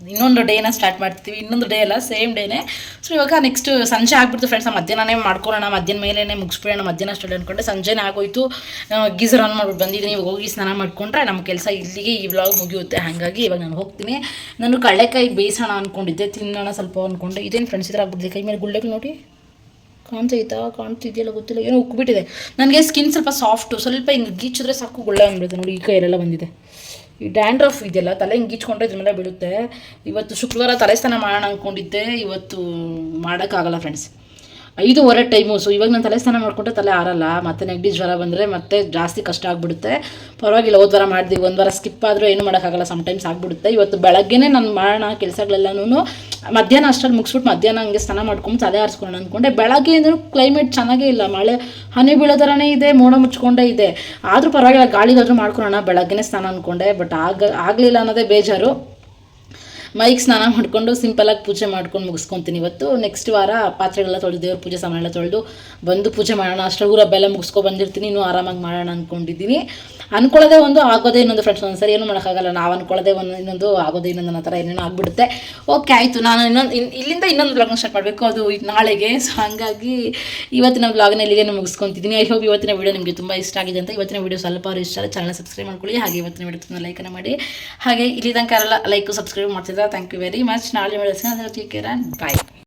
ಇನ್ನೊಂದು ಡೇನ ಸ್ಟಾರ್ಟ್ ಮಾಡ್ತೀವಿ ಇನ್ನೊಂದು ಡೇ ಅಲ್ಲ ಸೇಮ್ ಡೇನೇ ಸೊ ಇವಾಗ ನೆಕ್ಸ್ಟ್ ಸಂಜೆ ಆಗ್ಬಿಡ್ತು ಫ್ರೆಂಡ್ಸ್ ಮಧ್ಯಾಹ್ನನೇ ಮಾಡ್ಕೊಳ್ಳೋಣ, ಮಧ್ಯಾಹ್ನ ಮೇಲೇ ಮುಗಿಸ್ಬಿಡೋಣ, ಮಧ್ಯಾಹ್ನ ಅಷ್ಟೇ ಅನ್ಕೊಂಡೆ. ಸಂಜೆನೇ ಆಗೋಯ್ತು. ಗೀಸರ್ ಆನ್ ಮಾಡ್ಬಿಟ್ಟು ಬಂದಿದ್ದೀನಿ. ಇವಾಗ ಹೋಗಿ ಸ್ನಾನ ಮಾಡ್ಕೊಂಡ್ರೆ ನಮ್ಮ ಕೆಲಸ ಇಲ್ಲಿಗೆ ಈ ವ್ಲಾಗ್ ಮುಗಿಯುತ್ತೆ. ಹಾಗಾಗಿ ಇವಾಗ ನಾನು ಹೋಗ್ತೀನಿ. ನಾನು ಕಡಲೆಕಾಯಿ ಬೇಯಿಸೋಣ ಅಂದ್ಕೊಂಡಿದ್ದೆ ತಿನ್ನೋಣ ಸ್ವಲ್ಪ ಅಂದ್ಕೊಂಡೆ ಇದೇನು ಫ್ರೆಂಡ್ಸ್ ಇದ್ರೆ ಆಗ್ಬಿಟ್ಟಿದೆ? ಕೈ ಮೇಲೆ ಗುಳ್ಳೆಗಳು ನೋಡಿ. ಕಾಣ್ತೈತಾ? ಕಾಣ್ತಿದೆಯಲ್ಲ ಗೊತ್ತಿಲ್ಲ. ಏನೋ ಉಕ್ಬಿಟ್ಟಿದೆ. ನನಗೆ ಸ್ಕಿನ್ ಸ್ವಲ್ಪ ಸಾಫ್ಟು ಸ್ವಲ್ಪ ಹಿಂಗೆ ಗೀಚಿದ್ರೆ ಸಾಕು, ಗುಳ್ಳೆ ಅಂದ್ಬಿಡುತ್ತೆ ನೋಡಿ, ಈ ಕೈಯಲ್ಲೆಲ್ಲ ಬಂದಿದೆ. ಈ ಡ್ಯಾಂಡ್ರಫ್ ಇದೆಯಲ್ಲ, ತಲೆ ಹಿಂಗೆ ಗೀಚ್ಕೊಂಡ್ರೆ ಇದ್ರ ಮೇಲೆ ಬೀಳುತ್ತೆ. ಇವತ್ತು ಶುಕ್ರವಾರ ತಲೆ ಸ್ನಾನ ಮಾಡೋಣ ಅಂದ್ಕೊಂಡಿದ್ದೆ ಇವತ್ತು ಮಾಡೋಕ್ಕಾಗಲ್ಲ ಫ್ರೆಂಡ್ಸ್ ಐದೂವರೆ ಟೈಮು ಸೊ ಇವಾಗ ನಾನು ತಲೆ ಸ್ನಾನ ಮಾಡಿಕೊಂಡ್ರೆ ತಲೆ ಆರಲ್ಲ, ಮತ್ತೆ ನೆಗಡಿ ಜ್ವರ ಬಂದರೆ ಮತ್ತೆ ಜಾಸ್ತಿ ಕಷ್ಟ ಆಗಿಬಿಡುತ್ತೆ. ಪರವಾಗಿಲ್ಲ ಹೋದ ವಾರ ಮಾಡಿದ್ವಿ ಒಂದು ವಾರ ಸ್ಕಿಪ್ ಆದರೂ ಏನು ಮಾಡೋಕ್ಕಾಗಲ್ಲ ಸಮ್ಟೈಮ್ಸ್ ಆಗಿಬಿಡುತ್ತೆ. ಇವತ್ತು ಬೆಳಗ್ಗೆನೇ ನಾನು ಮಾಡೋಣ ಕೆಲಸಗಳೆಲ್ಲನೂ ಮಧ್ಯಾಹ್ನ ಅಷ್ಟರಲ್ಲಿ ಮುಗಿಸ್ಬಿಟ್ಟು ಮಧ್ಯಾಹ್ನ ಹಂಗೆ ಸ್ನಾನ ಮಾಡ್ಕೊಂಡು ತಲೆ ಆರಿಸ್ಕೊಂಡು ಅಂದ್ಕೊಂಡೆ ಬೆಳಗ್ಗೆಯಿಂದ ಕ್ಲೈಮೇಟ್ ಚೆನ್ನಾಗೇ ಇಲ್ಲ, ಮಳೆ, ಹನಿ ಬೀಳೋ ಥರನೇ ಇದೆ, ಮೋಡ ಮುಚ್ಕೊಂಡೇ ಇದೆ. ಆದರೂ ಪರವಾಗಿಲ್ಲ, ಗಾಳಿಗಾದರೂ ಮಾಡ್ಕೊಳ್ಳೋಣ, ಬೆಳಗ್ಗೆನೇ ಸ್ನಾನ ಅಂದ್ಕೊಂಡೆ ಬಟ್ ಆಗ, ಆಗಲಿಲ್ಲ ಅನ್ನೋದೇ ಬೇಜಾರು. ಮೈಕ್ ಸ್ನಾನ ಮಾಡಿಕೊಂಡು ಸಿಂಪಲಾಗಿ ಪೂಜೆ ಮಾಡ್ಕೊಂಡು ಮುಗಿಸ್ಕೊತೀನಿ ಇವತ್ತು. ನೆಕ್ಸ್ಟ್ ವಾರ ಪಾತ್ರೆಗಳೆಲ್ಲ ತೊಳೆದು, ದೇವ್ರ ಪೂಜೆ ಸಾಮಾನೆಲ್ಲ ತೊಳೆದು ಬಂದು ಪೂಜೆ ಮಾಡೋಣ. ಅಷ್ಟರ ಊರ ಬೆಲ್ಲ ಮುಗಿಸ್ಕೊ ಬಂದಿರ್ತೀನಿ. ಇನ್ನೂ ಆರಾಮಾಗಿ ಮಾಡೋಣ ಅಂದ್ಕೊಂಡಿದ್ದೀನಿ ಅನ್ಕೊಳ್ಳೋದೇ ಒಂದು ಆಗೋದೇ ಇನ್ನೊಂದು ಫ್ರೆಂಡ್ಸ್ ಒಂದು ಸರಿ ಏನು ಮಾಡೋಕ್ಕಾಗಲ್ಲ. ನಾವು ಅನ್ಕೊಳ್ಳೋದೇ ಒಂದು ಇನ್ನೊಂದು ಆಗೋದೇ ಇನ್ನೊಂದು ಅನ್ನೋ ಥರ ಏನೇನೋ ಆಗ್ಬಿಡುತ್ತೆ. ಓಕೆ ಆಯಿತು. ನಾನು ಇನ್ನೊಂದು ಇನ್- ಇಲ್ಲಿಂದ ಇನ್ನೊಂದು ಬ್ಲಾಗ್ನ ಸ್ಟಾರ್ಟ್ ಮಾಡಬೇಕು. ಅದು ನಾಳೆಗೆ. ಸೊ ಹಾಗಾಗಿ ಇವತ್ತಿನ ಬ್ಲಾಗ್ನ ಇಲ್ಲಿಗೆ ಮುಗಿಸ್ಕೊತಿದ್ದೀನಿ ಐ ಹೋಪ್ ಇವತ್ತಿನ ವೀಡಿಯೋ ನಿಮಗೆ ತುಂಬ ಇಷ್ಟ ಆಗಿದೆ ಅಂತ ಇವತ್ತಿನ ವೀಡಿಯೋ ಸ್ವಲ್ಪ ಅವ್ರು ಇಷ್ಟ ಚಾನಲ್ ಸಬ್ಸ್ಕ್ರೈಬ್ ಮಾಡ್ಕೊಳ್ಳಿ. ಹಾಗೆ ಇವತ್ತಿನ ವೀಡಿಯೋ ಲೈಕನ್ನು ಮಾಡಿ. ಹಾಗೆ ಇಲ್ಲಿ ತನಕ ಎಲ್ಲ ಲೈಕ್ ಸಬ್ಸ್ಕ್ರೈಬ್ ಮಾಡ್ತಿದ್ದ ಥ್ಯಾಂಕ್ ಯು ವೆರಿ ಮಚ್ ನಾಳೆ ವಿಡಿಯೋಸ್ನ ಟೇಕ್ ಕೇರ್ ಆ್ಯಂಡ್ ಬಾಯ್